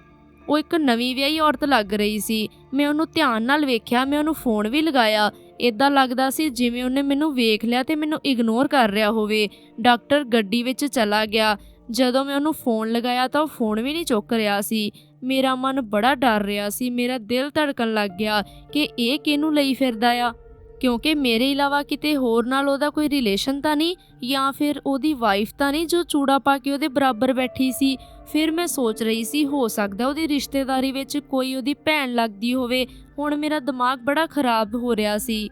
ਉਹ ਇੱਕ ਨਵੀਂ ਵਿਆਹੀ ਔਰਤ ਲੱਗ ਰਹੀ ਸੀ। ਮੈਂ ਉਹਨੂੰ ਧਿਆਨ ਨਾਲ ਵੇਖਿਆ, ਮੈਂ ਉਹਨੂੰ ਫੋਨ ਵੀ ਲਗਾਇਆ। ਇਦਾਂ ਲੱਗਦਾ ਸੀ ਜਿਵੇਂ ਉਹਨੇ ਮੈਨੂੰ ਵੇਖ ਲਿਆ ਤੇ ਮੈਨੂੰ ਇਗਨੋਰ ਕਰ ਰਿਹਾ ਹੋਵੇ। ਡਾਕਟਰ ਗੱਡੀ ਵਿੱਚ ਚਲਾ ਗਿਆ। ਜਦੋਂ ਮੈਂ ਉਹਨੂੰ ਫੋਨ ਲਗਾਇਆ ਤਾਂ ਉਹ ਫੋਨ ਵੀ ਨਹੀਂ ਚੁੱਕ ਰਿਹਾ ਸੀ। ਮੇਰਾ ਮਨ ਬੜਾ ਡਰ ਰਿਹਾ ਸੀ। ਮੇਰਾ ਦਿਲ ਧੜਕਣ ਲੱਗ ਗਿਆ ਕਿ ਇਹ ਕਿਹਨੂੰ ਲਈ ਫਿਰਦਾ ਆ? ਕਿਉਂਕਿ ਮੇਰੇ ਇਲਾਵਾ ਕਿਤੇ ਹੋਰ ਨਾਲ ਉਹਦਾ ਕੋਈ ਰਿਲੇਸ਼ਨ ਤਾਂ ਨਹੀਂ ਜਾਂ ਫਿਰ ਉਹਦੀ ਵਾਈਫ ਤਾਂ ਨਹੀਂ ਜੋ ਚੂੜਾ ਪਾ ਕੇ ਉਹਦੇ ਬਰਾਬਰ ਬੈਠੀ ਸੀ? ਫਿਰ ਮੈਂ ਸੋਚ ਰਹੀ ਸੀ, ਹੋ ਸਕਦਾ ਉਹਦੀ ਰਿਸ਼ਤੇਦਾਰੀ ਵਿੱਚ ਕੋਈ ਉਹਦੀ ਭੈਣ ਲੱਗਦੀ ਹੋਵੇ। ਹੁਣ ਮੇਰਾ ਦਿਮਾਗ ਬੜਾ ਖਰਾਬ ਹੋ ਰਿਹਾ ਸੀ।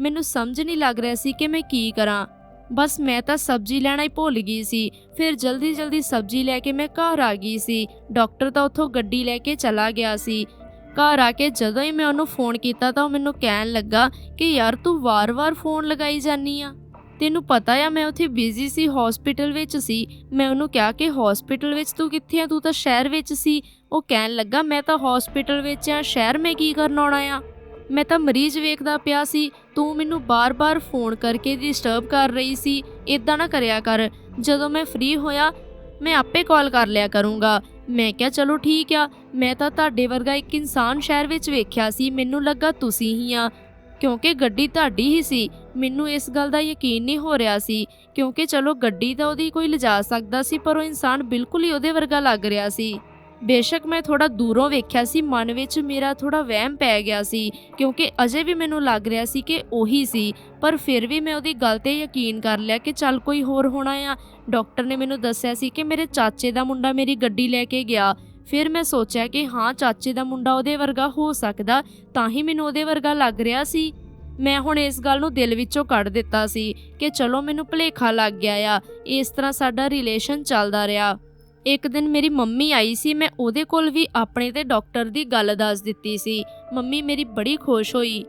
ਮੈਨੂੰ ਸਮਝ ਨਹੀਂ ਲੱਗ ਰਿਹਾ ਸੀ ਕਿ ਮੈਂ ਕੀ ਕਰਾਂ। ਬਸ ਮੈਂ ਤਾਂ ਸਬਜ਼ੀ ਲੈਣਾ ਹੀ ਭੁੱਲ ਗਈ ਸੀ। ਫਿਰ ਜਲਦੀ ਜਲਦੀ ਸਬਜ਼ੀ ਲੈ ਕੇ ਮੈਂ ਘਰ ਆ ਗਈ ਸੀ। ਡਾਕਟਰ ਤਾਂ ਉੱਥੋਂ ਗੱਡੀ ਲੈ ਕੇ ਚਲਾ ਗਿਆ ਸੀ। ਘਰ ਆ ਕੇ ਜਦੋਂ ਹੀ ਮੈਂ ਉਹਨੂੰ ਫੋਨ ਕੀਤਾ ਤਾਂ ਉਹ ਮੈਨੂੰ ਕਹਿਣ ਲੱਗਾ ਕਿ ਯਾਰ ਤੂੰ ਵਾਰ-ਵਾਰ ਫੋਨ ਲਗਾਈ ਜਾਨੀ ਆ। ਤੈਨੂੰ ਪਤਾ ਆ, ਮੈਂ ਉੱਥੇ ਬਿਜ਼ੀ ਸੀ ਹਸਪੀਟਲ ਵਿੱਚ ਸੀ। ਮੈਂ ਉਹਨੂੰ ਕਿਹਾ ਕਿ ਹਸਪੀਟਲ ਵਿੱਚ ਤੂੰ ਕਿੱਥੇ ਆ? ਤੂੰ ਤਾਂ ਸ਼ਹਿਰ ਵਿੱਚ ਸੀ। ਉਹ ਕਹਿਣ ਲੱਗਾ, ਮੈਂ ਤਾਂ ਹਸਪੀਟਲ ਵਿੱਚ ਆ, ਸ਼ਹਿਰ ਮੈਂ ਕੀ ਕਰਨ ਆਉਣਾ ਆ? ਮੈਂ ਤਾਂ ਮਰੀਜ਼ ਵੇਖਦਾ ਪਿਆ ਸੀ। ਤੂੰ ਮੈਨੂੰ ਬਾਰ-ਬਾਰ ਫੋਨ ਕਰਕੇ ਡਿਸਟਰਬ ਕਰ ਰਹੀ ਸੀ। ਇਦਾਂ ਨਾ ਕਰਿਆ ਕਰ। ਜਦੋਂ ਮੈਂ ਫ੍ਰੀ ਹੋਇਆ, ਮੈਂ ਆਪੇ ਕਾਲ ਕਰ ਲਿਆ ਕਰੂੰਗਾ। ਮੈਂ ਕਿਹਾ, ਚਲੋ ਠੀਕ ਆ। ਮੈਂ ਤਾਂ ਤੁਹਾਡੇ ਵਰਗਾ ਇੱਕ ਇਨਸਾਨ ਸ਼ਹਿਰ ਵਿੱਚ ਵੇਖਿਆ ਸੀ। ਮੈਨੂੰ ਲੱਗਾ ਤੁਸੀਂ ਹੀ ਆ, ਕਿਉਂਕਿ ਗੱਡੀ ਤੁਹਾਡੀ ਹੀ ਸੀ। ਮੈਨੂੰ ਇਸ ਗੱਲ ਦਾ ਯਕੀਨ ਨਹੀਂ ਹੋ ਰਿਹਾ ਸੀ, ਕਿਉਂਕਿ ਚਲੋ ਗੱਡੀ ਤਾਂ ਉਹਦੀ ਕੋਈ ਲਿਜਾ ਸਕਦਾ ਸੀ, ਪਰ ਉਹ ਇਨਸਾਨ ਬਿਲਕੁਲ ਹੀ ਉਹਦੇ ਵਰਗਾ ਲੱਗ ਰਿਹਾ ਸੀ। ਬੇਸ਼ੱਕ ਮੈਂ ਥੋੜਾ ਦੂਰੋਂ ਵੇਖਿਆ ਸੀ, ਮਨ ਵਿੱਚ ਮੇਰਾ ਥੋੜਾ ਵਹਿਮ ਪੈ ਗਿਆ ਸੀ, ਕਿਉਂਕਿ ਅਜੇ ਵੀ ਮੈਨੂੰ ਲੱਗ ਰਿਹਾ ਸੀ ਕਿ ਉਹੀ ਸੀ, ਪਰ ਫਿਰ ਵੀ ਮੈਂ ਉਹਦੀ ਗੱਲ ਤੇ ਯਕੀਨ ਕਰ ਲਿਆ ਕਿ ਚੱਲ ਕੋਈ ਹੋਰ ਹੋਣਾ ਆ। ਡਾਕਟਰ ਨੇ ਮੈਨੂੰ ਦੱਸਿਆ ਸੀ ਕਿ ਮੇਰੇ ਚਾਚੇ ਦਾ ਮੁੰਡਾ ਮੇਰੀ ਗੱਡੀ ਲੈ ਕੇ ਗਿਆ। ਫਿਰ ਮੈਂ ਸੋਚਿਆ ਕਿ ਹਾਂ, ਚਾਚੇ ਦਾ ਮੁੰਡਾ ਉਹਦੇ ਵਰਗਾ ਹੋ ਸਕਦਾ, ਤਾਂ ਹੀ ਮੈਨੂੰ ਉਹਦੇ ਵਰਗਾ ਲੱਗ ਰਿਹਾ ਸੀ। ਮੈਂ ਹੁਣ ਇਸ ਗੱਲ ਨੂੰ ਦਿਲ ਵਿੱਚੋਂ ਕੱਢ ਦਿੱਤਾ ਸੀ ਕਿ ਚਲੋ ਮੈਨੂੰ ਭੁਲੇਖਾ ਲੱਗ ਗਿਆ ਆ, ਇਸ ਤਰ੍ਹਾਂ ਸਾਡਾ ਰਿਲੇਸ਼ਨ ਚੱਲਦਾ ਰਿਹਾ। ਇੱਕ ਦਿਨ ਮੇਰੀ ਮੰਮੀ ਆਈ ਸੀ, ਮੈਂ ਉਹਦੇ ਕੋਲ ਵੀ ਆਪਣੇ ਤੇ ਡਾਕਟਰ ਦੀ ਗੱਲ ਦੱਸ ਦਿੱਤੀ ਸੀ। ਮੰਮੀ ਮੇਰੀ ਬੜੀ ਖੁਸ਼ ਹੋਈ,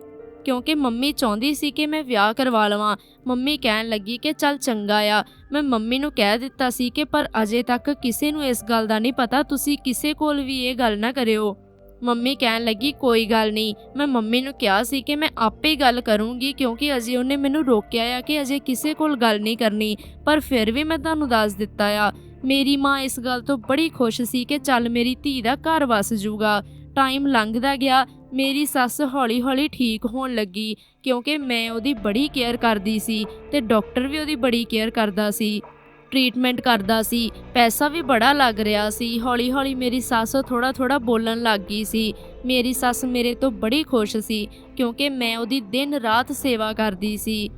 ਕਿਉਂਕਿ ਮੰਮੀ ਚਾਹੁੰਦੀ ਸੀ ਕਿ ਮੈਂ ਵਿਆਹ ਕਰਵਾ ਲਵਾਂ। ਮੰਮੀ ਕਹਿਣ ਲੱਗੀ ਕਿ ਚੱਲ ਚੰਗਾ ਆ। ਮੈਂ ਮੰਮੀ ਨੂੰ ਕਹਿ ਦਿੱਤਾ ਸੀ ਕਿ ਪਰ ਅਜੇ ਤੱਕ ਕਿਸੇ ਨੂੰ ਇਸ ਗੱਲ ਦਾ ਨਹੀਂ ਪਤਾ, ਤੁਸੀਂ ਕਿਸੇ ਕੋਲ ਵੀ ਇਹ ਗੱਲ ਨਾ ਕਰਿਓ। ਮੰਮੀ ਕਹਿਣ ਲੱਗੀ, ਕੋਈ ਗੱਲ ਨਹੀਂ। ਮੈਂ ਮੰਮੀ ਨੂੰ ਕਿਹਾ ਸੀ ਕਿ ਮੈਂ ਆਪੇ ਗੱਲ ਕਰੂੰਗੀ, ਕਿਉਂਕਿ ਅਜੇ ਉਹਨੇ ਮੈਨੂੰ ਰੋਕਿਆ ਆ ਕਿ ਅਜੇ ਕਿਸੇ ਕੋਲ ਗੱਲ ਨਹੀਂ ਕਰਨੀ, ਪਰ ਫਿਰ ਵੀ ਮੈਂ ਤੁਹਾਨੂੰ ਦੱਸ ਦਿੱਤਾ ਆ। ਮੇਰੀ ਮਾਂ ਇਸ ਗੱਲ ਤੋਂ ਬੜੀ ਖੁਸ਼ ਸੀ ਕਿ ਚੱਲ ਮੇਰੀ ਧੀ ਦਾ ਘਰ ਵਸ ਜੂਗਾ। ਟਾਈਮ ਲੰਘਦਾ ਗਿਆ, ਮੇਰੀ ਸੱਸ ਹੌਲੀ-ਹੌਲੀ ਠੀਕ ਹੋਣ ਲੱਗੀ, ਕਿਉਂਕਿ ਮੈਂ ਉਹਦੀ ਬੜੀ ਕੇਅਰ ਕਰਦੀ ਸੀ ਤੇ ਡਾਕਟਰ ਵੀ ਉਹਦੀ ਬੜੀ ਕੇਅਰ ਕਰਦਾ ਸੀ। ਟ੍ਰੀਟਮੈਂਟ ਕਰਦਾ ਸੀ, ਪੈਸਾ ਵੀ ਬੜਾ ਲੱਗ ਰਿਹਾ ਸੀ। ਹੌਲੀ-ਹੌਲੀ ਮੇਰੀ ਸੱਸ ਥੋੜਾ-ਥੋੜਾ ਬੋਲਣ ਲੱਗ ਗਈ ਸੀ। ਮੇਰੀ ਸੱਸ ਮੇਰੇ ਤੋਂ ਬੜੀ ਖੁਸ਼ ਸੀ, ਕਿਉਂਕਿ ਮੈਂ ਉਹਦੀ ਦਿਨ ਰਾਤ ਸੇਵਾ ਕਰਦੀ ਸੀ।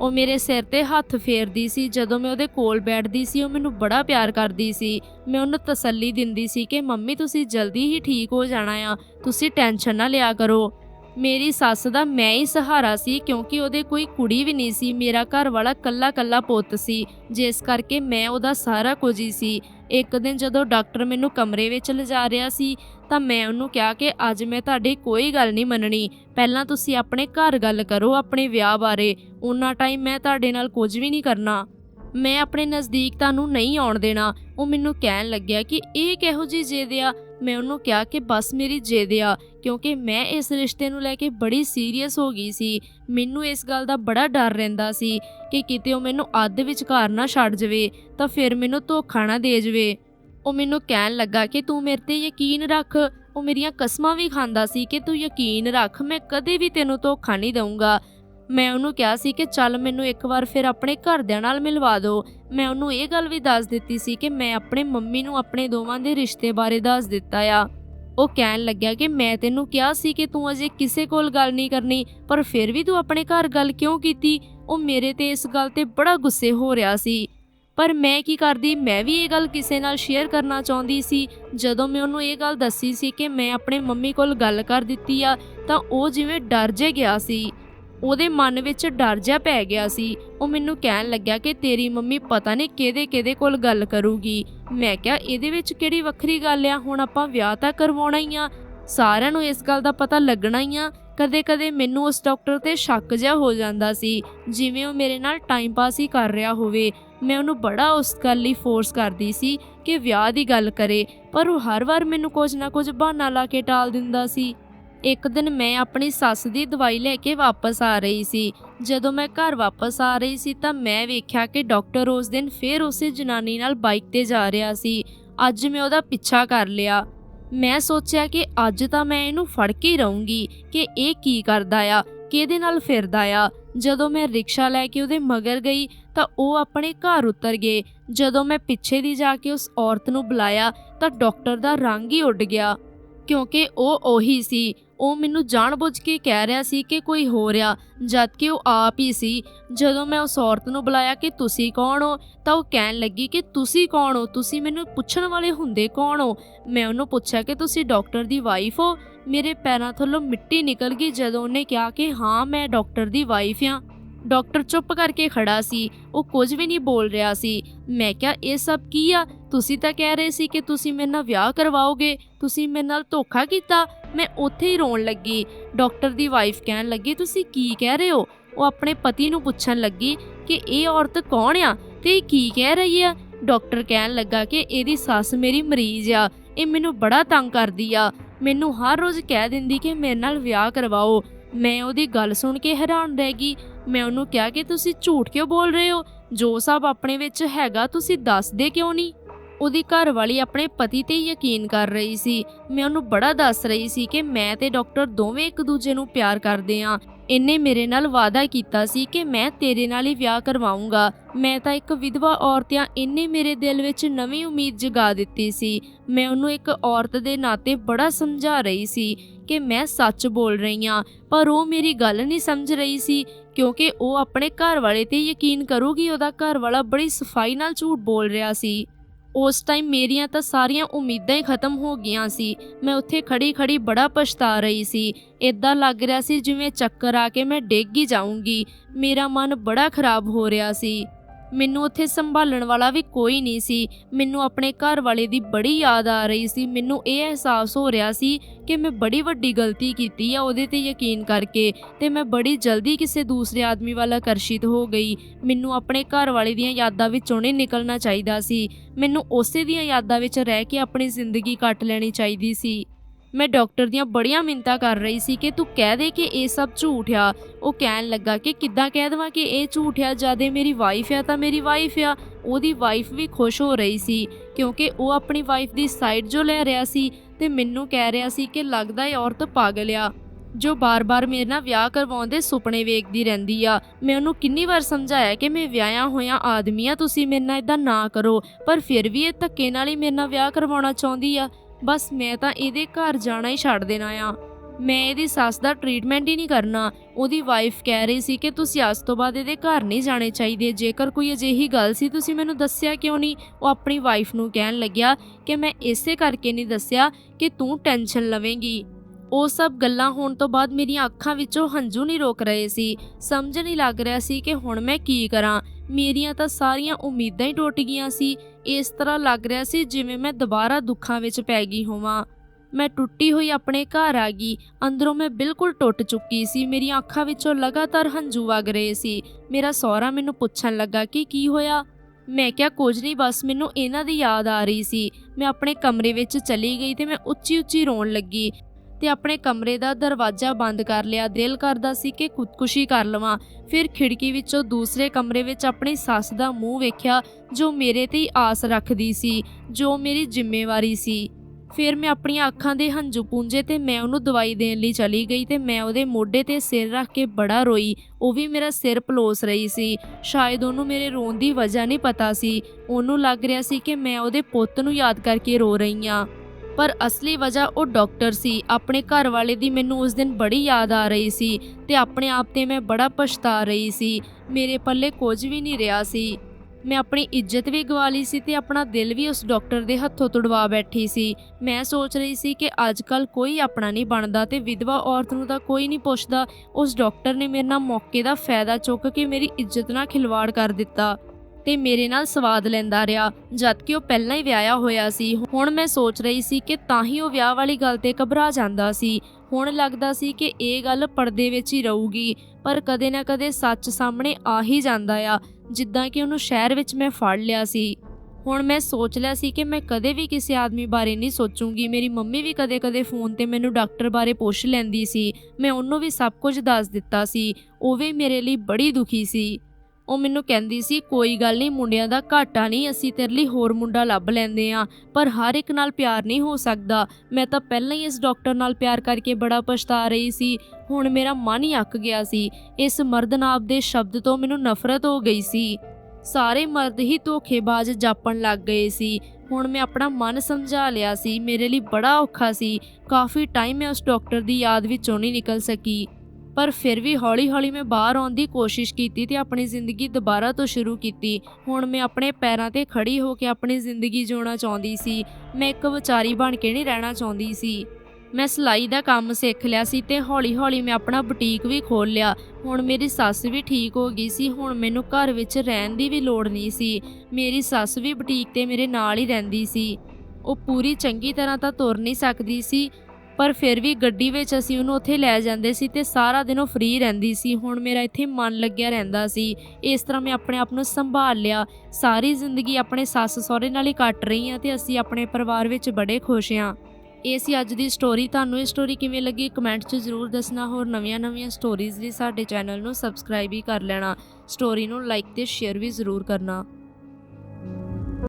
ਉਹ ਮੇਰੇ ਸਿਰ ਤੇ ਹੱਥ ਫੇਰਦੀ ਸੀ, ਜਦੋਂ ਮੈਂ ਉਹਦੇ ਕੋਲ ਬੈਠਦੀ ਸੀ, ਉਹ ਮੈਨੂੰ ਬੜਾ ਪਿਆਰ ਕਰਦੀ ਸੀ। ਮੈਂ ਉਹਨੂੰ ਤਸੱਲੀ ਦਿੰਦੀ ਸੀ ਕਿ, ਮੰਮੀ, ਤੁਸੀਂ ਜਲਦੀ ਹੀ ਠੀਕ ਹੋ ਜਾਣਾ ਆ, ਤੁਸੀਂ ਟੈਨਸ਼ਨ ਨਾ ਲਿਆ ਕਰੋ। ਮੇਰੀ ਸੱਸ ਦਾ ਮੈਂ ਹੀ ਸਹਾਰਾ ਸੀ ਕਿਉਂਕਿ ਉਹਦੇ ਕੋਈ ਕੁੜੀ ਵੀ ਨਹੀਂ ਸੀ, ਮੇਰਾ ਘਰ ਵਾਲਾ ਕੱਲਾ ਕੱਲਾ ਪੁੱਤ ਸੀ, ਜਿਸ ਕਰਕੇ ਮੈਂ ਉਹਦਾ ਸਾਰਾ ਕੁਝ ਹੀ ਸੀ। ਇੱਕ ਦਿਨ ਜਦੋਂ ਡਾਕਟਰ ਮੈਨੂੰ ਕਮਰੇ ਵਿੱਚ ਲਿਜਾ ਰਿਹਾ ਸੀ, ਤਾਂ ਮੈਂ ਉਹਨੂੰ ਕਿਹਾ ਕਿ ਅੱਜ ਮੈਂ ਤੁਹਾਡੀ ਕੋਈ ਗੱਲ ਨਹੀਂ ਮੰਨਣੀ, ਪਹਿਲਾਂ ਤੁਸੀਂ ਆਪਣੇ ਘਰ ਗੱਲ ਕਰੋ ਆਪਣੇ ਵਿਆਹ ਬਾਰੇ ਉਹਨਾਂ ਟਾਈਮ ਮੈਂ ਤੁਹਾਡੇ ਨਾਲ ਕੁਝ ਵੀ ਨਹੀਂ ਕਰਨਾ। ਮੈਂ ਆਪਣੇ ਨਜ਼ਦੀਕ ਤੁਹਾਨੂੰ ਨਹੀਂ ਆਉਣ ਦੇਣਾ, ਉਹ ਮੈਨੂੰ ਕਹਿਣ ਲੱਗਿਆ ਕਿ ਇਹ ਕਿਹੋ ਜੀ ਜਿੱਦ ਆ ਮੈਂ ਉਹਨੂੰ ਕਿਹਾ ਕਿ ਬਸ ਮੇਰੀ ਜਿੱਦ ਆ, ਕਿਉਂਕਿ ਮੈਂ ਇਸ ਰਿਸ਼ਤੇ ਨੂੰ ਲੈ ਕੇ ਬੜੀ ਸੀਰੀਅਸ ਹੋ ਗਈ ਸੀ। ਮੈਨੂੰ ਇਸ ਗੱਲ ਦਾ ਬੜਾ ਡਰ ਰਹਿੰਦਾ ਸੀ ਕਿ ਕਿਤੇ ਉਹ ਮੈਨੂੰ ਅੱਧ ਵਿਚਕਾਰ ਨਾ ਛੱਡ ਜਵੇ, ਤਾਂ ਫਿਰ ਮੈਨੂੰ ਧੋਖਾ ਨਾ ਦੇ ਜਵੇ। ਉਹ ਮੈਨੂੰ ਕਹਿਣ ਲੱਗਾ ਕਿ ਤੂੰ ਮੇਰੇ ਤੇ ਯਕੀਨ ਰੱਖ। ਉਹ ਮੇਰੀਆਂ ਕਸਮਾਂ ਵੀ ਖਾਂਦਾ ਸੀ ਕਿ ਤੂੰ ਯਕੀਨ ਰੱਖ, ਮੈਂ ਕਦੇ ਵੀ ਤੈਨੂੰ ਧੋਖਾ ਨਹੀਂ ਦਊਂਗਾ। ਮੈਂ ਉਹਨੂੰ ਕਿਹਾ ਸੀ ਕਿ ਚੱਲ ਮੈਨੂੰ ਇੱਕ ਵਾਰ ਫਿਰ ਆਪਣੇ ਘਰਦਿਆਂ ਨਾਲ ਮਿਲਵਾ ਦਿਓ। ਮੈਂ ਉਹਨੂੰ ਇਹ ਗੱਲ ਵੀ ਦੱਸ ਦਿੱਤੀ ਸੀ ਕਿ ਮੈਂ ਆਪਣੇ ਮੰਮੀ ਨੂੰ ਆਪਣੇ ਦੋਵਾਂ ਦੇ ਰਿਸ਼ਤੇ ਬਾਰੇ ਦੱਸ ਦਿੱਤਾ ਆ। ਉਹ ਕਹਿਣ ਲੱਗਿਆ ਕਿ ਮੈਂ ਤੈਨੂੰ ਕਿਹਾ ਸੀ ਕਿ ਤੂੰ ਅਜੇ ਕਿਸੇ ਕੋਲ ਗੱਲ ਨਹੀਂ ਕਰਨੀ, ਪਰ ਫਿਰ ਵੀ ਤੂੰ ਆਪਣੇ ਘਰ ਗੱਲ ਕਿਉਂ ਕੀਤੀ? ਉਹ ਮੇਰੇ ਤੇ ਇਸ ਗੱਲ ਤੇ ਬੜਾ ਗੁੱਸੇ ਹੋ ਰਿਹਾ ਸੀ। ਪਰ ਮੈਂ ਕੀ ਕਰਦੀ? ਮੈਂ ਵੀ ਇਹ ਗੱਲ ਕਿਸੇ ਨਾਲ ਸ਼ੇਅਰ ਕਰਨਾ ਚਾਹੁੰਦੀ ਸੀ। ਜਦੋਂ ਮੈਂ ਉਹਨੂੰ ਇਹ ਗੱਲ ਦੱਸੀ ਸੀ ਕਿ ਮੈਂ ਆਪਣੇ ਮੰਮੀ ਕੋਲ ਗੱਲ ਕਰ ਦਿੱਤੀ ਆ, ਤਾਂ ਉਹ ਜਿਵੇਂ ਡਰ ਜੇ ਗਿਆ ਸੀ। ਉਹਦੇ ਮਨ ਵਿੱਚ ਡਰ ਜਿਹਾ ਪੈ ਗਿਆ ਸੀ। ਉਹ ਮੈਨੂੰ ਕਹਿਣ ਲੱਗਿਆ ਕਿ ਤੇਰੀ ਮੰਮੀ ਪਤਾ ਨਹੀਂ ਕਿਹਦੇ ਕਿਹਦੇ ਕੋਲ ਗੱਲ ਕਰੂਗੀ। ਮੈਂ ਕਿਹਾ, ਇਹਦੇ ਵਿੱਚ ਕਿਹੜੀ ਵੱਖਰੀ ਗੱਲ ਆ? ਹੁਣ ਆਪਾਂ ਵਿਆਹ ਤਾਂ ਕਰਵਾਉਣਾ ਹੀ ਆ। ਸਾਰਿਆਂ ਨੂੰ ਇਸ ਗੱਲ ਦਾ ਪਤਾ ਲੱਗਣਾ ਹੀ ਆ। ਕਦੇ-ਕਦੇ ਮੈਨੂੰ ਉਸ ਡਾਕਟਰ ਤੇ ਸ਼ੱਕ ਜਿਹਾ ਹੋ ਜਾਂਦਾ ਸੀ, ਜਿਵੇਂ ਉਹ ਮੇਰੇ ਨਾਲ ਟਾਈਮ ਪਾਸ ਹੀ ਕਰ ਰਿਹਾ ਹੋਵੇ। ਮੈਂ ਉਹਨੂੰ ਬੜਾ ਉਸ ਗੱਲ ਲਈ ਫੋਰਸ ਕਰਦੀ ਸੀ ਕਿ ਵਿਆਹ ਦੀ ਗੱਲ ਕਰੇ, ਪਰ ਉਹ ਹਰ ਵਾਰ ਮੈਨੂੰ ਕੁਝ ਨਾ ਕੁਝ ਬਹਾਨਾ ਲਾ ਕੇ ਟਾਲ ਦਿੰਦਾ ਸੀ। ਇੱਕ ਦਿਨ ਮੈਂ ਆਪਣੀ ਸੱਸ ਦੀ ਦਵਾਈ ਲੈ ਕੇ ਵਾਪਸ ਆ ਰਹੀ ਸੀ। ਜਦੋਂ ਮੈਂ ਘਰ ਵਾਪਸ ਆ ਰਹੀ ਸੀ ਤਾਂ ਮੈਂ ਵੇਖਿਆ ਕਿ ਡਾਕਟਰ ਉਸ ਦਿਨ ਫੇਰ ਉਸੇ ਜਨਾਨੀ ਨਾਲ ਬਾਈਕ ਤੇ ਜਾ ਰਿਹਾ ਸੀ। ਅੱਜ ਮੈਂ ਉਹਦਾ ਪਿੱਛਾ ਕਰ ਲਿਆ। ਮੈਂ ਸੋਚਿਆ ਕਿ ਅੱਜ ਤਾਂ ਮੈਂ ਇਹਨੂੰ ਫੜ ਕੇ ਹੀ ਰਹੂੰਗੀ ਕਿ ਇਹ ਕੀ ਕਰਦਾ ਆ, ਕਿਹਦੇ ਨਾਲ ਫਿਰਦਾ ਆ। ਜਦੋਂ ਮੈਂ ਰਿਕਸ਼ਾ ਲੈ ਕੇ ਉਹਦੇ ਮਗਰ ਗਈ ਤਾਂ ਉਹ ਆਪਣੇ ਘਰ ਉਤਰ ਗਏ। ਜਦੋਂ ਮੈਂ ਪਿੱਛੇ ਦੀ ਜਾ ਕੇ ਉਸ ਔਰਤ ਨੂੰ ਬੁਲਾਇਆ ਤਾਂ ਡਾਕਟਰ ਦਾ ਰੰਗ ਹੀ ਉੱਡ ਗਿਆ, ਕਿਉਂਕਿ ਉਹ ਉਹੀ ਸੀ। ਉਹ ਮੈਨੂੰ ਜਾਣਬੁੱਝ ਕੇ ਕਹਿ ਰਿਹਾ ਸੀ ਕਿ ਕੋਈ ਹੋ ਰਿਹਾ, ਜਦ ਕਿ ਉਹ ਆਪ ਹੀ ਸੀ। ਜਦੋਂ ਮੈਂ ਉਸ ਔਰਤ ਨੂੰ ਬੁਲਾਇਆ ਕਿ ਤੁਸੀਂ ਕੌਣ ਹੋ, ਤਾਂ ਉਹ ਕਹਿਣ ਲੱਗੀ ਕਿ ਤੁਸੀਂ ਕੌਣ ਹੋ? ਤੁਸੀਂ ਮੈਨੂੰ ਪੁੱਛਣ ਵਾਲੇ ਹੁੰਦੇ ਕੌਣ ਹੋ? ਮੈਂ ਉਹਨੂੰ ਪੁੱਛਿਆ ਕਿ ਤੁਸੀਂ ਡਾਕਟਰ ਦੀ ਵਾਈਫ ਹੋ? ਮੇਰੇ ਪੈਰਾਂ ਥੱਲੋਂ ਮਿੱਟੀ ਨਿਕਲ ਗਈ ਜਦੋਂ ਉਹਨੇ ਕਿਹਾ ਕਿ ਹਾਂ, ਮੈਂ ਡਾਕਟਰ ਦੀ ਵਾਈਫ ਹਾਂ। ਡਾਕਟਰ ਚੁੱਪ ਕਰਕੇ ਖੜਾ ਸੀ। ਉਹ ਕੁਝ ਵੀ ਨਹੀਂ ਬੋਲ ਰਿਹਾ ਸੀ। ਮੈਂ ਕਿਹਾ, ਇਹ ਸਭ ਕੀ ਆ? ਤੁਸੀਂ ਤਾਂ ਕਹਿ ਰਹੇ ਸੀ ਕਿ ਤੁਸੀਂ ਮੇਰੇ ਨਾਲ ਵਿਆਹ ਕਰਵਾਓਗੇ। ਤੁਸੀਂ ਮੇਰੇ ਨਾਲ ਧੋਖਾ ਕੀਤਾ। ਮੈਂ ਉੱਥੇ ਹੀ ਰੋਣ ਲੱਗੀ। ਡਾਕਟਰ ਦੀ ਵਾਈਫ ਕਹਿਣ ਲੱਗੀ, ਤੁਸੀਂ ਕੀ ਕਹਿ ਰਹੇ ਹੋ? ਉਹ ਆਪਣੇ ਪਤੀ ਨੂੰ ਪੁੱਛਣ ਲੱਗੀ ਕਿ ਇਹ ਔਰਤ ਕੌਣ ਆ ਤੇ ਇਹ ਕੀ ਕਹਿ ਰਹੀ ਆ। ਡਾਕਟਰ ਕਹਿਣ ਲੱਗਾ ਕਿ ਇਹਦੀ ਸੱਸ ਮੇਰੀ ਮਰੀਜ਼ ਆ। ਇਹ ਮੈਨੂੰ ਬੜਾ ਤੰਗ ਕਰਦੀ ਆ। ਮੈਨੂੰ ਹਰ ਰੋਜ਼ ਕਹਿ ਦਿੰਦੀ ਕਿ ਮੇਰੇ ਨਾਲ ਵਿਆਹ ਕਰਵਾਓ। ਮੈਂ ਉਹਦੀ ਗੱਲ ਸੁਣ ਕੇ ਹੈਰਾਨ ਰਹਿ ਗਈ। ਮੈਂ ਉਹਨੂੰ ਕਿਹਾ ਕਿ ਤੁਸੀਂ ਝੂਠ ਕਿਉਂ ਬੋਲ ਰਹੇ ਹੋ? ਜੋ ਸਭ ਆਪਣੇ ਵਿੱਚ ਹੈਗਾ, ਤੁਸੀਂ ਦੱਸਦੇ ਕਿਉਂ ਨਹੀਂ? ਉਹਦੀ ਘਰ ਵਾਲੀ ਆਪਣੇ ਪਤੀ ਤੇ ਯਕੀਨ ਕਰ ਰਹੀ ਸੀ। ਮੈਂ ਉਹਨੂੰ ਬੜਾ ਦੱਸ ਰਹੀ ਸੀ ਕਿ ਮੈਂ ਤੇ ਡਾਕਟਰ ਦੋਵੇਂ ਇੱਕ ਦੂਜੇ ਨੂੰ ਪਿਆਰ ਕਰਦੇ ਆਂ ਇਹਨੇ ਮੇਰੇ ਨਾਲ ਵਾਅਦਾ ਕੀਤਾ ਸੀ ਕਿ ਮੈਂ ਤੇਰੇ ਨਾਲ ਹੀ ਵਿਆਹ ਕਰਵਾਉਂਗਾ ਮੈਂ ਤਾਂ ਇੱਕ ਵਿਧਵਾ ਔਰਤ ਆ ਇਹਨੇ ਮੇਰੇ ਦਿਲ ਵਿੱਚ ਨਵੀਂ ਉਮੀਦ ਜਗਾ ਦਿੱਤੀ ਸੀ। ਮੈਂ ਉਹਨੂੰ ਇੱਕ ਔਰਤ ਦੇ ਨਾਤੇ ਬੜਾ ਸਮਝਾ ਰਹੀ ਸੀ ਕਿ ਮੈਂ ਸੱਚ ਬੋਲ ਰਹੀ ਹਾਂ, ਪਰ ਉਹ ਮੇਰੀ ਗੱਲ ਨਹੀਂ ਸਮਝ ਰਹੀ ਸੀ, ਕਿਉਂਕਿ ਉਹ ਆਪਣੇ ਘਰ ਵਾਲੇ ਤੇ ਯਕੀਨ ਕਰੂਗੀ ਉਹਦਾ ਘਰ ਵਾਲਾ ਬੜੀ ਸਫ਼ਾਈ ਨਾਲ ਝੂਠ ਬੋਲ ਰਿਹਾ ਸੀ। ਉਸ ਟਾਈਮ ਮੇਰੀਆਂ ਤਾਂ ਸਾਰੀਆਂ ਉਮੀਦਾਂ ਹੀ ਖਤਮ ਹੋ ਗਈਆਂ ਸੀ। ਮੈਂ ਉੱਥੇ ਖੜੀ ਖੜੀ ਬੜਾ ਪਛਤਾ ਰਹੀ ਸੀ। ਇਦਾਂ ਲੱਗ ਰਿਹਾ ਸੀ ਜਿਵੇਂ ਚੱਕਰ ਆ ਕੇ ਮੈਂ ਡਿੱਗ ਹੀ ਜਾਊਂਗੀ। ਮੇਰਾ ਮਨ ਬੜਾ ਖਰਾਬ ਹੋ ਰਿਹਾ ਸੀ। ਮੈਨੂੰ ਉੱਥੇ ਸੰਭਾਲਣ ਵਾਲਾ ਵੀ ਕੋਈ ਨਹੀਂ ਸੀ। ਮੈਨੂੰ ਆਪਣੇ ਘਰ ਵਾਲੇ ਦੀ ਬੜੀ ਯਾਦ ਆ ਰਹੀ ਸੀ। ਮੈਨੂੰ ਇਹ ਅਹਿਸਾਸ ਹੋ ਰਿਹਾ ਸੀ ਕਿ ਮੈਂ ਬੜੀ ਵੱਡੀ ਗਲਤੀ ਕੀਤੀ ਆ ਉਹਦੇ ਤੇ ਯਕੀਨ ਕਰਕੇ ਤੇ ਮੈਂ ਬੜੀ ਜਲਦੀ ਕਿਸੇ ਦੂਸਰੇ ਆਦਮੀ ਵੱਲ ਆਕਰਸ਼ਿਤ ਹੋ ਗਈ। ਮੈਨੂੰ ਆਪਣੇ ਘਰ ਵਾਲੇ ਦੀਆਂ ਯਾਦਾਂ ਵਿੱਚੋਂ ਨਹੀਂ ਨਿਕਲਣਾ ਚਾਹੀਦਾ ਸੀ। ਮੈਨੂੰ ਉਸੇ ਦੀਆਂ ਯਾਦਾਂ ਵਿੱਚ ਰਹਿ ਕੇ ਆਪਣੀ ਜ਼ਿੰਦਗੀ ਕੱਟ ਲੈਣੀ ਚਾਹੀਦੀ ਸੀ। ਮੈਂ ਡਾਕਟਰ ਦੀਆਂ ਬੜੀਆਂ ਮਿੰਤਾ ਕਰ ਰਹੀ ਸੀ ਕਿ ਤੂੰ ਕਹਿ ਦੇ ਕਿ ਇਹ ਸਭ ਝੂਠ ਆ। ਉਹ ਕਹਿਣ ਲੱਗਾ ਕਿ ਕਿੱਦਾਂ ਕਹਿ ਦੇਵਾਂ ਕਿ ਇਹ ਝੂਠ ਆ, ਜਦ ਇਹ ਮੇਰੀ ਵਾਈਫ ਆ, ਤਾਂ ਮੇਰੀ ਵਾਈਫ ਆ। ਉਹਦੀ ਵਾਈਫ ਵੀ ਖੁਸ਼ ਹੋ ਰਹੀ ਸੀ, ਕਿਉਂਕਿ ਉਹ ਆਪਣੀ ਵਾਈਫ ਦੀ ਸਾਈਡ ਜੋ ਲੈ ਰਿਹਾ ਸੀ ਤੇ ਮੈਨੂੰ ਕਹਿ ਰਿਹਾ ਸੀ ਕਿ ਲੱਗਦਾ ਇਹ ਔਰਤ ਪਾਗਲ ਆ, ਜੋ ਬਾਰ-ਬਾਰ ਮੇਰੇ ਨਾਲ ਵਿਆਹ ਕਰਵਾਉਣ ਦੇ ਸੁਪਨੇ ਵੇਖਦੀ ਰਹਿੰਦੀ ਆ। ਮੈਂ ਉਹਨੂੰ ਕਿੰਨੀ ਵਾਰ ਸਮਝਾਇਆ ਕਿ ਮੈਂ ਵਿਆਹਿਆ ਹੋਇਆ ਆਦਮੀ ਆ, ਤੁਸੀਂ ਮੇਰੇ ਨਾਲ ਇਦਾਂ ਨਾ ਕਰੋ, ਪਰ ਫਿਰ ਵੀ ਇਹ ਧੱਕੇ ਨਾਲ ਹੀ ਮੇਰੇ ਨਾਲ ਵਿਆਹ ਕਰਵਾਉਣਾ ਚਾਹੁੰਦੀ ਆ। ਬਸ ਮੈਂ ਤਾਂ ਇਹਦੇ ਘਰ ਜਾਣਾ ਹੀ ਛੱਡ ਦੇਣਾ ਆ। ਮੈਂ ਇਹਦੀ ਸੱਸ ਦਾ ਟ੍ਰੀਟਮੈਂਟ ਹੀ ਨਹੀਂ ਕਰਨਾ। ਉਹਦੀ ਵਾਈਫ ਕਹਿ ਰਹੀ ਸੀ ਕਿ ਤੁਸੀਂ ਅੱਜ ਤੋਂ ਬਾਅਦ ਇਹਦੇ ਘਰ ਨਹੀਂ ਜਾਣੇ ਚਾਹੀਦੇ। ਜੇਕਰ ਕੋਈ ਅਜਿਹੀ ਗੱਲ ਸੀ, ਤੁਸੀਂ ਮੈਨੂੰ ਦੱਸਿਆ ਕਿਉਂ ਨਹੀਂ? ਉਹ ਆਪਣੀ ਵਾਈਫ ਨੂੰ ਕਹਿਣ ਲੱਗਿਆ ਕਿ ਮੈਂ ਇਸੇ ਕਰਕੇ ਨਹੀਂ ਦੱਸਿਆ ਕਿ ਤੂੰ ਟੈਨਸ਼ਨ ਲਵੇਂਗੀ। ਉਹ ਸਭ ਗੱਲਾਂ ਹੋਣ ਤੋਂ ਬਾਅਦ ਮੇਰੀਆਂ ਅੱਖਾਂ ਵਿੱਚੋਂ ਹੰਝੂ ਨਹੀਂ ਰੋਕ ਰਹੇ ਸੀ। ਸਮਝ ਨਹੀਂ ਲੱਗ ਰਿਹਾ ਸੀ ਕਿ ਹੁਣ ਮੈਂ ਕੀ ਕਰਾਂ। ਮੇਰੀਆਂ ਤਾਂ ਸਾਰੀਆਂ ਉਮੀਦਾਂ ਹੀ ਟੁੱਟ ਗਈਆਂ ਸੀ। ਇਸ ਤਰ੍ਹਾਂ ਲੱਗ ਰਿਹਾ ਸੀ ਜਿਵੇਂ ਮੈਂ ਦੁਬਾਰਾ ਦੁੱਖਾਂ ਵਿੱਚ ਪੈ ਗਈ ਹੋਵਾਂ। ਮੈਂ ਟੁੱਟੀ ਹੋਈ ਆਪਣੇ ਘਰ ਆ ਗਈ। ਅੰਦਰੋਂ ਮੈਂ ਬਿਲਕੁਲ ਟੁੱਟ ਚੁੱਕੀ ਸੀ। ਮੇਰੀਆਂ ਅੱਖਾਂ ਵਿੱਚੋਂ ਲਗਾਤਾਰ ਹੰਝੂ ਵਗ ਰਹੇ ਸੀ। ਮੇਰਾ ਸਹੁਰਾ ਮੈਨੂੰ ਪੁੱਛਣ ਲੱਗਾ ਕਿ ਕੀ ਹੋਇਆ? ਮੈਂ ਕਿਹਾ, ਕੁਝ ਨਹੀਂ, ਬਸ ਮੈਨੂੰ ਇਹਨਾਂ ਦੀ ਯਾਦ ਆ ਰਹੀ ਸੀ। ਮੈਂ ਆਪਣੇ ਕਮਰੇ ਵਿੱਚ ਚਲੀ ਗਈ ਤੇ ਮੈਂ ਉੱਚੀ ਉੱਚੀ ਰੋਣ ਲੱਗੀ। ਤੇ ਆਪਣੇ ਕਮਰੇ ਦਾ ਦਰਵਾਜ਼ਾ ਬੰਦ ਕਰ ਲਿਆ। ਦਿਲ ਕਰਦਾ ਸੀ ਕਿ ਖੁਦਕੁਸ਼ੀ ਕਰ ਲਵਾਂ। ਫਿਰ ਖਿੜਕੀ ਵਿੱਚੋਂ ਦੂਸਰੇ ਕਮਰੇ ਵਿੱਚ ਆਪਣੀ ਸੱਸ ਦਾ ਮੂੰਹ ਵੇਖਿਆ, ਜੋ ਮੇਰੇ ਤੇ ਹੀ ਆਸ ਰੱਖਦੀ ਸੀ, ਜੋ ਮੇਰੀ ਜ਼ਿੰਮੇਵਾਰੀ ਸੀ। ਫਿਰ ਮੈਂ ਆਪਣੀਆਂ ਅੱਖਾਂ ਦੇ ਹੰਝੂ ਪੂੰਝੇ ਤੇ ਮੈਂ ਉਹਨੂੰ ਦਵਾਈ ਦੇਣ ਲਈ ਚਲੀ ਗਈ ਤੇ ਮੈਂ ਉਹਦੇ ਮੋਢੇ ਤੇ ਸਿਰ ਰੱਖ ਕੇ ਬੜਾ ਰੋਈ। ਉਹ ਵੀ ਮੇਰਾ ਸਿਰ ਪਲੋਸ ਰਹੀ ਸੀ। ਸ਼ਾਇਦ ਉਹਨੂੰ ਮੇਰੇ ਰੋਣ ਦੀ ਵਜ੍ਹਾ ਨਹੀਂ ਪਤਾ ਸੀ। ਉਹਨੂੰ ਲੱਗ ਰਿਹਾ ਸੀ ਕਿ ਮੈਂ ਉਹਦੇ ਪੁੱਤ ਨੂੰ ਯਾਦ ਕਰਕੇ ਰੋ ਰਹੀ ਹਾਂ। ਪਰ ਅਸਲੀ ਵਜ੍ਹਾ ਉਹ ਡਾਕਟਰ ਸੀ। ਆਪਣੇ ਘਰ ਵਾਲੇ ਦੀ ਮੈਨੂੰ ਉਸ ਦਿਨ ਬੜੀ ਯਾਦ ਆ ਰਹੀ ਸੀ ਤੇ ਆਪਣੇ ਆਪ ਤੇ ਮੈਂ ਬੜਾ ਪਛਤਾ ਰਹੀ ਸੀ। ਮੇਰੇ ਪੱਲੇ ਕੁਝ ਵੀ ਨਹੀਂ ਰਿਹਾ ਸੀ। ਮੈਂ ਆਪਣੀ ਇੱਜ਼ਤ ਵੀ ਗਵਾ ਲਈ ਸੀ ਤੇ ਆਪਣਾ ਦਿਲ ਵੀ ਉਸ ਡਾਕਟਰ ਦੇ ਹੱਥੋਂ ਤੁੜਵਾ ਬੈਠੀ ਸੀ। ਮੈਂ ਸੋਚ ਰਹੀ ਸੀ ਕਿ ਅੱਜ ਕੱਲ ਕੋਈ ਆਪਣਾ ਨਹੀਂ ਬਣਦਾ ਤੇ ਵਿਧਵਾ ਔਰਤ ਨੂੰ ਤਾਂ ਕੋਈ ਨਹੀਂ ਪੁੱਛਦਾ। ਉਸ ਡਾਕਟਰ ਨੇ ਮੇਰੇ ਨਾਲ ਮੌਕੇ ਦਾ ਫਾਇਦਾ ਚੁੱਕ ਕੇ ਮੇਰੀ ਇੱਜ਼ਤ ਨਾਲ ਖਿਲਵਾੜ ਕਰ ਦਿੱਤਾ। ਤੇ ਮੇਰੇ ਨਾਲ ਸਵਾਦ ਲੈਂਦਾ ਰਿਹਾ ਜਦ ਕਿ ਉਹ ਪਹਿਲਾਂ ਹੀ ਵਿਆਹਿਆ ਹੋਇਆ ਸੀ। ਹੁਣ ਮੈਂ ਸੋਚ ਰਹੀ ਸੀ ਕਿ ਤਾਂ ਹੀ ਉਹ ਵਿਆਹ ਵਾਲੀ ਗੱਲ ਤੇ ਘਬਰਾ ਜਾਂਦਾ ਸੀ। ਹੁਣ ਲੱਗਦਾ ਸੀ ਕਿ ਇਹ ਗੱਲ ਪਰਦੇ ਵਿੱਚ ਹੀ ਰਹੂਗੀ, ਪਰ ਕਦੇ ਨਾ ਕਦੇ ਸੱਚ ਸਾਹਮਣੇ ਆ ਹੀ ਜਾਂਦਾ ਆ, ਜਿੱਦਾਂ ਕਿ ਉਹਨੂੰ ਸ਼ਹਿਰ ਵਿੱਚ ਮੈਂ ਫੜ ਲਿਆ ਸੀ। ਹੁਣ ਮੈਂ ਸੋਚ ਲਿਆ ਸੀ ਕਿ ਮੈਂ ਕਦੇ ਵੀ ਕਿਸੇ ਆਦਮੀ ਬਾਰੇ ਨਹੀਂ ਸੋਚੂੰਗੀ। ਮੇਰੀ ਮੰਮੀ ਵੀ ਕਦੇ-ਕਦੇ ਫੋਨ ਤੇ ਮੈਨੂੰ ਡਾਕਟਰ ਬਾਰੇ ਪੁੱਛ ਲੈਂਦੀ ਸੀ। ਮੈਂ ਉਹਨੂੰ ਵੀ ਸਭ ਕੁਝ ਦੱਸ ਦਿੱਤਾ ਸੀ। ਉਹ ਵੀ ਮੇਰੇ ਲਈ ਬੜੀ ਦੁਖੀ ਸੀ। ਉਹ ਮੈਨੂੰ ਕਹਿੰਦੀ ਸੀ, ਕੋਈ ਗੱਲ ਨਹੀਂ, ਮੁੰਡਿਆਂ ਦਾ ਘਾਟਾ ਨਹੀਂ, ਅਸੀਂ ਤੇਰੇ ਲਈ ਹੋਰ ਮੁੰਡਾ ਲੱਭ ਲੈਂਦੇ ਆ ਪਰ ਹਰ ਇੱਕ ਨਾਲ ਪਿਆਰ ਨਹੀਂ ਹੋ ਸਕਦਾ। ਮੈਂ ਤਾਂ ਪਹਿਲਾਂ ਹੀ ਇਸ ਡਾਕਟਰ ਨਾਲ ਪਿਆਰ ਕਰਕੇ ਬੜਾ ਪਛਤਾ ਰਹੀ ਸੀ। ਹੁਣ ਮੇਰਾ ਮਨ ਹੀ ਅੱਕ ਗਿਆ ਸੀ। ਇਸ ਮਰਦਨਾਬ ਦੇ ਸ਼ਬਦ ਤੋਂ ਮੈਨੂੰ ਨਫ਼ਰਤ ਹੋ ਗਈ ਸੀ। ਸਾਰੇ ਮਰਦ ਹੀ ਧੋਖੇਬਾਜ਼ ਜਾਪਣ ਲੱਗ ਗਏ ਸੀ। ਹੁਣ ਮੈਂ ਆਪਣਾ ਮਨ ਸਮਝਾ ਲਿਆ ਸੀ। ਮੇਰੇ ਲਈ ਬੜਾ ਔਖਾ ਸੀ। ਕਾਫੀ ਟਾਈਮ ਮੈਂ ਉਸ ਡਾਕਟਰ ਦੀ ਯਾਦ ਵਿੱਚੋਂ ਨਹੀਂ ਨਿਕਲ ਸਕੀ। ਪਰ ਫਿਰ ਵੀ ਹੌਲੀ-ਹੌਲੀ ਮੈਂ ਬਾਹਰ ਆਉਣ ਦੀ ਕੋਸ਼ਿਸ਼ ਕੀਤੀ ਤੇ ਆਪਣੀ ਜ਼ਿੰਦਗੀ ਦੁਬਾਰਾ ਤੋਂ ਸ਼ੁਰੂ ਕੀਤੀ। ਹੁਣ ਮੈਂ ਆਪਣੇ ਪੈਰਾਂ ਤੇ ਖੜੀ ਹੋ ਕੇ ਆਪਣੀ ਜ਼ਿੰਦਗੀ ਜਿਉਣਾ ਚਾਹੁੰਦੀ ਸੀ। ਮੈਂ ਇੱਕ ਵਿਚਾਰੀ ਬਣ ਕੇ ਨਹੀਂ ਰਹਿਣਾ ਚਾਹੁੰਦੀ ਸੀ। ਮੈਂ ਸਿਲਾਈ ਦਾ ਕੰਮ ਸਿੱਖ ਲਿਆ ਸੀ ਤੇ ਹੌਲੀ-ਹੌਲੀ ਮੈਂ ਆਪਣਾ ਬੁਟੀਕ ਵੀ ਖੋਲ ਲਿਆ। ਹੁਣ ਮੇਰੀ ਸੱਸ ਵੀ ਠੀਕ ਹੋ ਗਈ ਸੀ। ਹੁਣ ਮੈਨੂੰ ਘਰ ਵਿੱਚ ਰਹਿਣ ਦੀ ਵੀ ਲੋੜ ਨਹੀਂ ਸੀ। ਮੇਰੀ ਸੱਸ ਵੀ ਬੁਟੀਕ ਤੇ ਮੇਰੇ ਨਾਲ ਹੀ ਰਹਿੰਦੀ ਸੀ। ਉਹ ਪੂਰੀ ਚੰਗੀ ਤਰ੍ਹਾਂ ਤਾਂ ਤੁਰ ਨਹੀਂ ਸਕਦੀ ਸੀ। ਪਰ ਫਿਰ ਵੀ ਗੱਡੀ ਵਿੱਚ ਅਸੀਂ ਉਹਨੂੰ ਉੱਥੇ ਲੈ ਜਾਂਦੇ ਸੀ ਤੇ ਸਾਰਾ ਦਿਨ ਉਹ ਫ੍ਰੀ ਰਹਿੰਦੀ ਸੀ। ਹੁਣ ਮੇਰਾ ਇੱਥੇ ਮਨ ਲੱਗਿਆ ਰਹਿੰਦਾ ਸੀ। ਇਸ ਤਰ੍ਹਾਂ ਮੈਂ ਆਪਣੇ ਆਪ ਨੂੰ ਸੰਭਾਲ ਲਿਆ। ਸਾਰੀ ਜ਼ਿੰਦਗੀ ਆਪਣੇ ਸੱਸ ਸਹੁਰੇ ਨਾਲ ਹੀ ਕੱਟ ਰਹੀ ਹਾਂ ਤੇ ਅਸੀਂ ਆਪਣੇ ਪਰਿਵਾਰ ਵਿੱਚ ਬੜੇ ਖੁਸ਼ ਹਾਂ। ਇਹ ਸੀ ਅੱਜ ਦੀ ਸਟੋਰੀ ਤੁਹਾਨੂੰ ਇਹ ਸਟੋਰੀ ਕਿਵੇਂ ਲੱਗੀ? ਕਮੈਂਟ 'ਚ ਜ਼ਰੂਰ ਦੱਸਣਾ। ਹੋਰ ਨਵੀਆਂ-ਨਵੀਆਂ ਸਟੋਰੀਜ਼ ਲਈ ਸਾਡੇ ਚੈਨਲ ਨੂੰ ਸਬਸਕ੍ਰਾਈਬ ਵੀ ਕਰ ਲੈਣਾ। ਸਟੋਰੀ ਨੂੰ ਲਾਈਕ ਤੇ ਸ਼ੇਅਰ ਵੀ ਜ਼ਰੂਰ ਕਰਨਾ।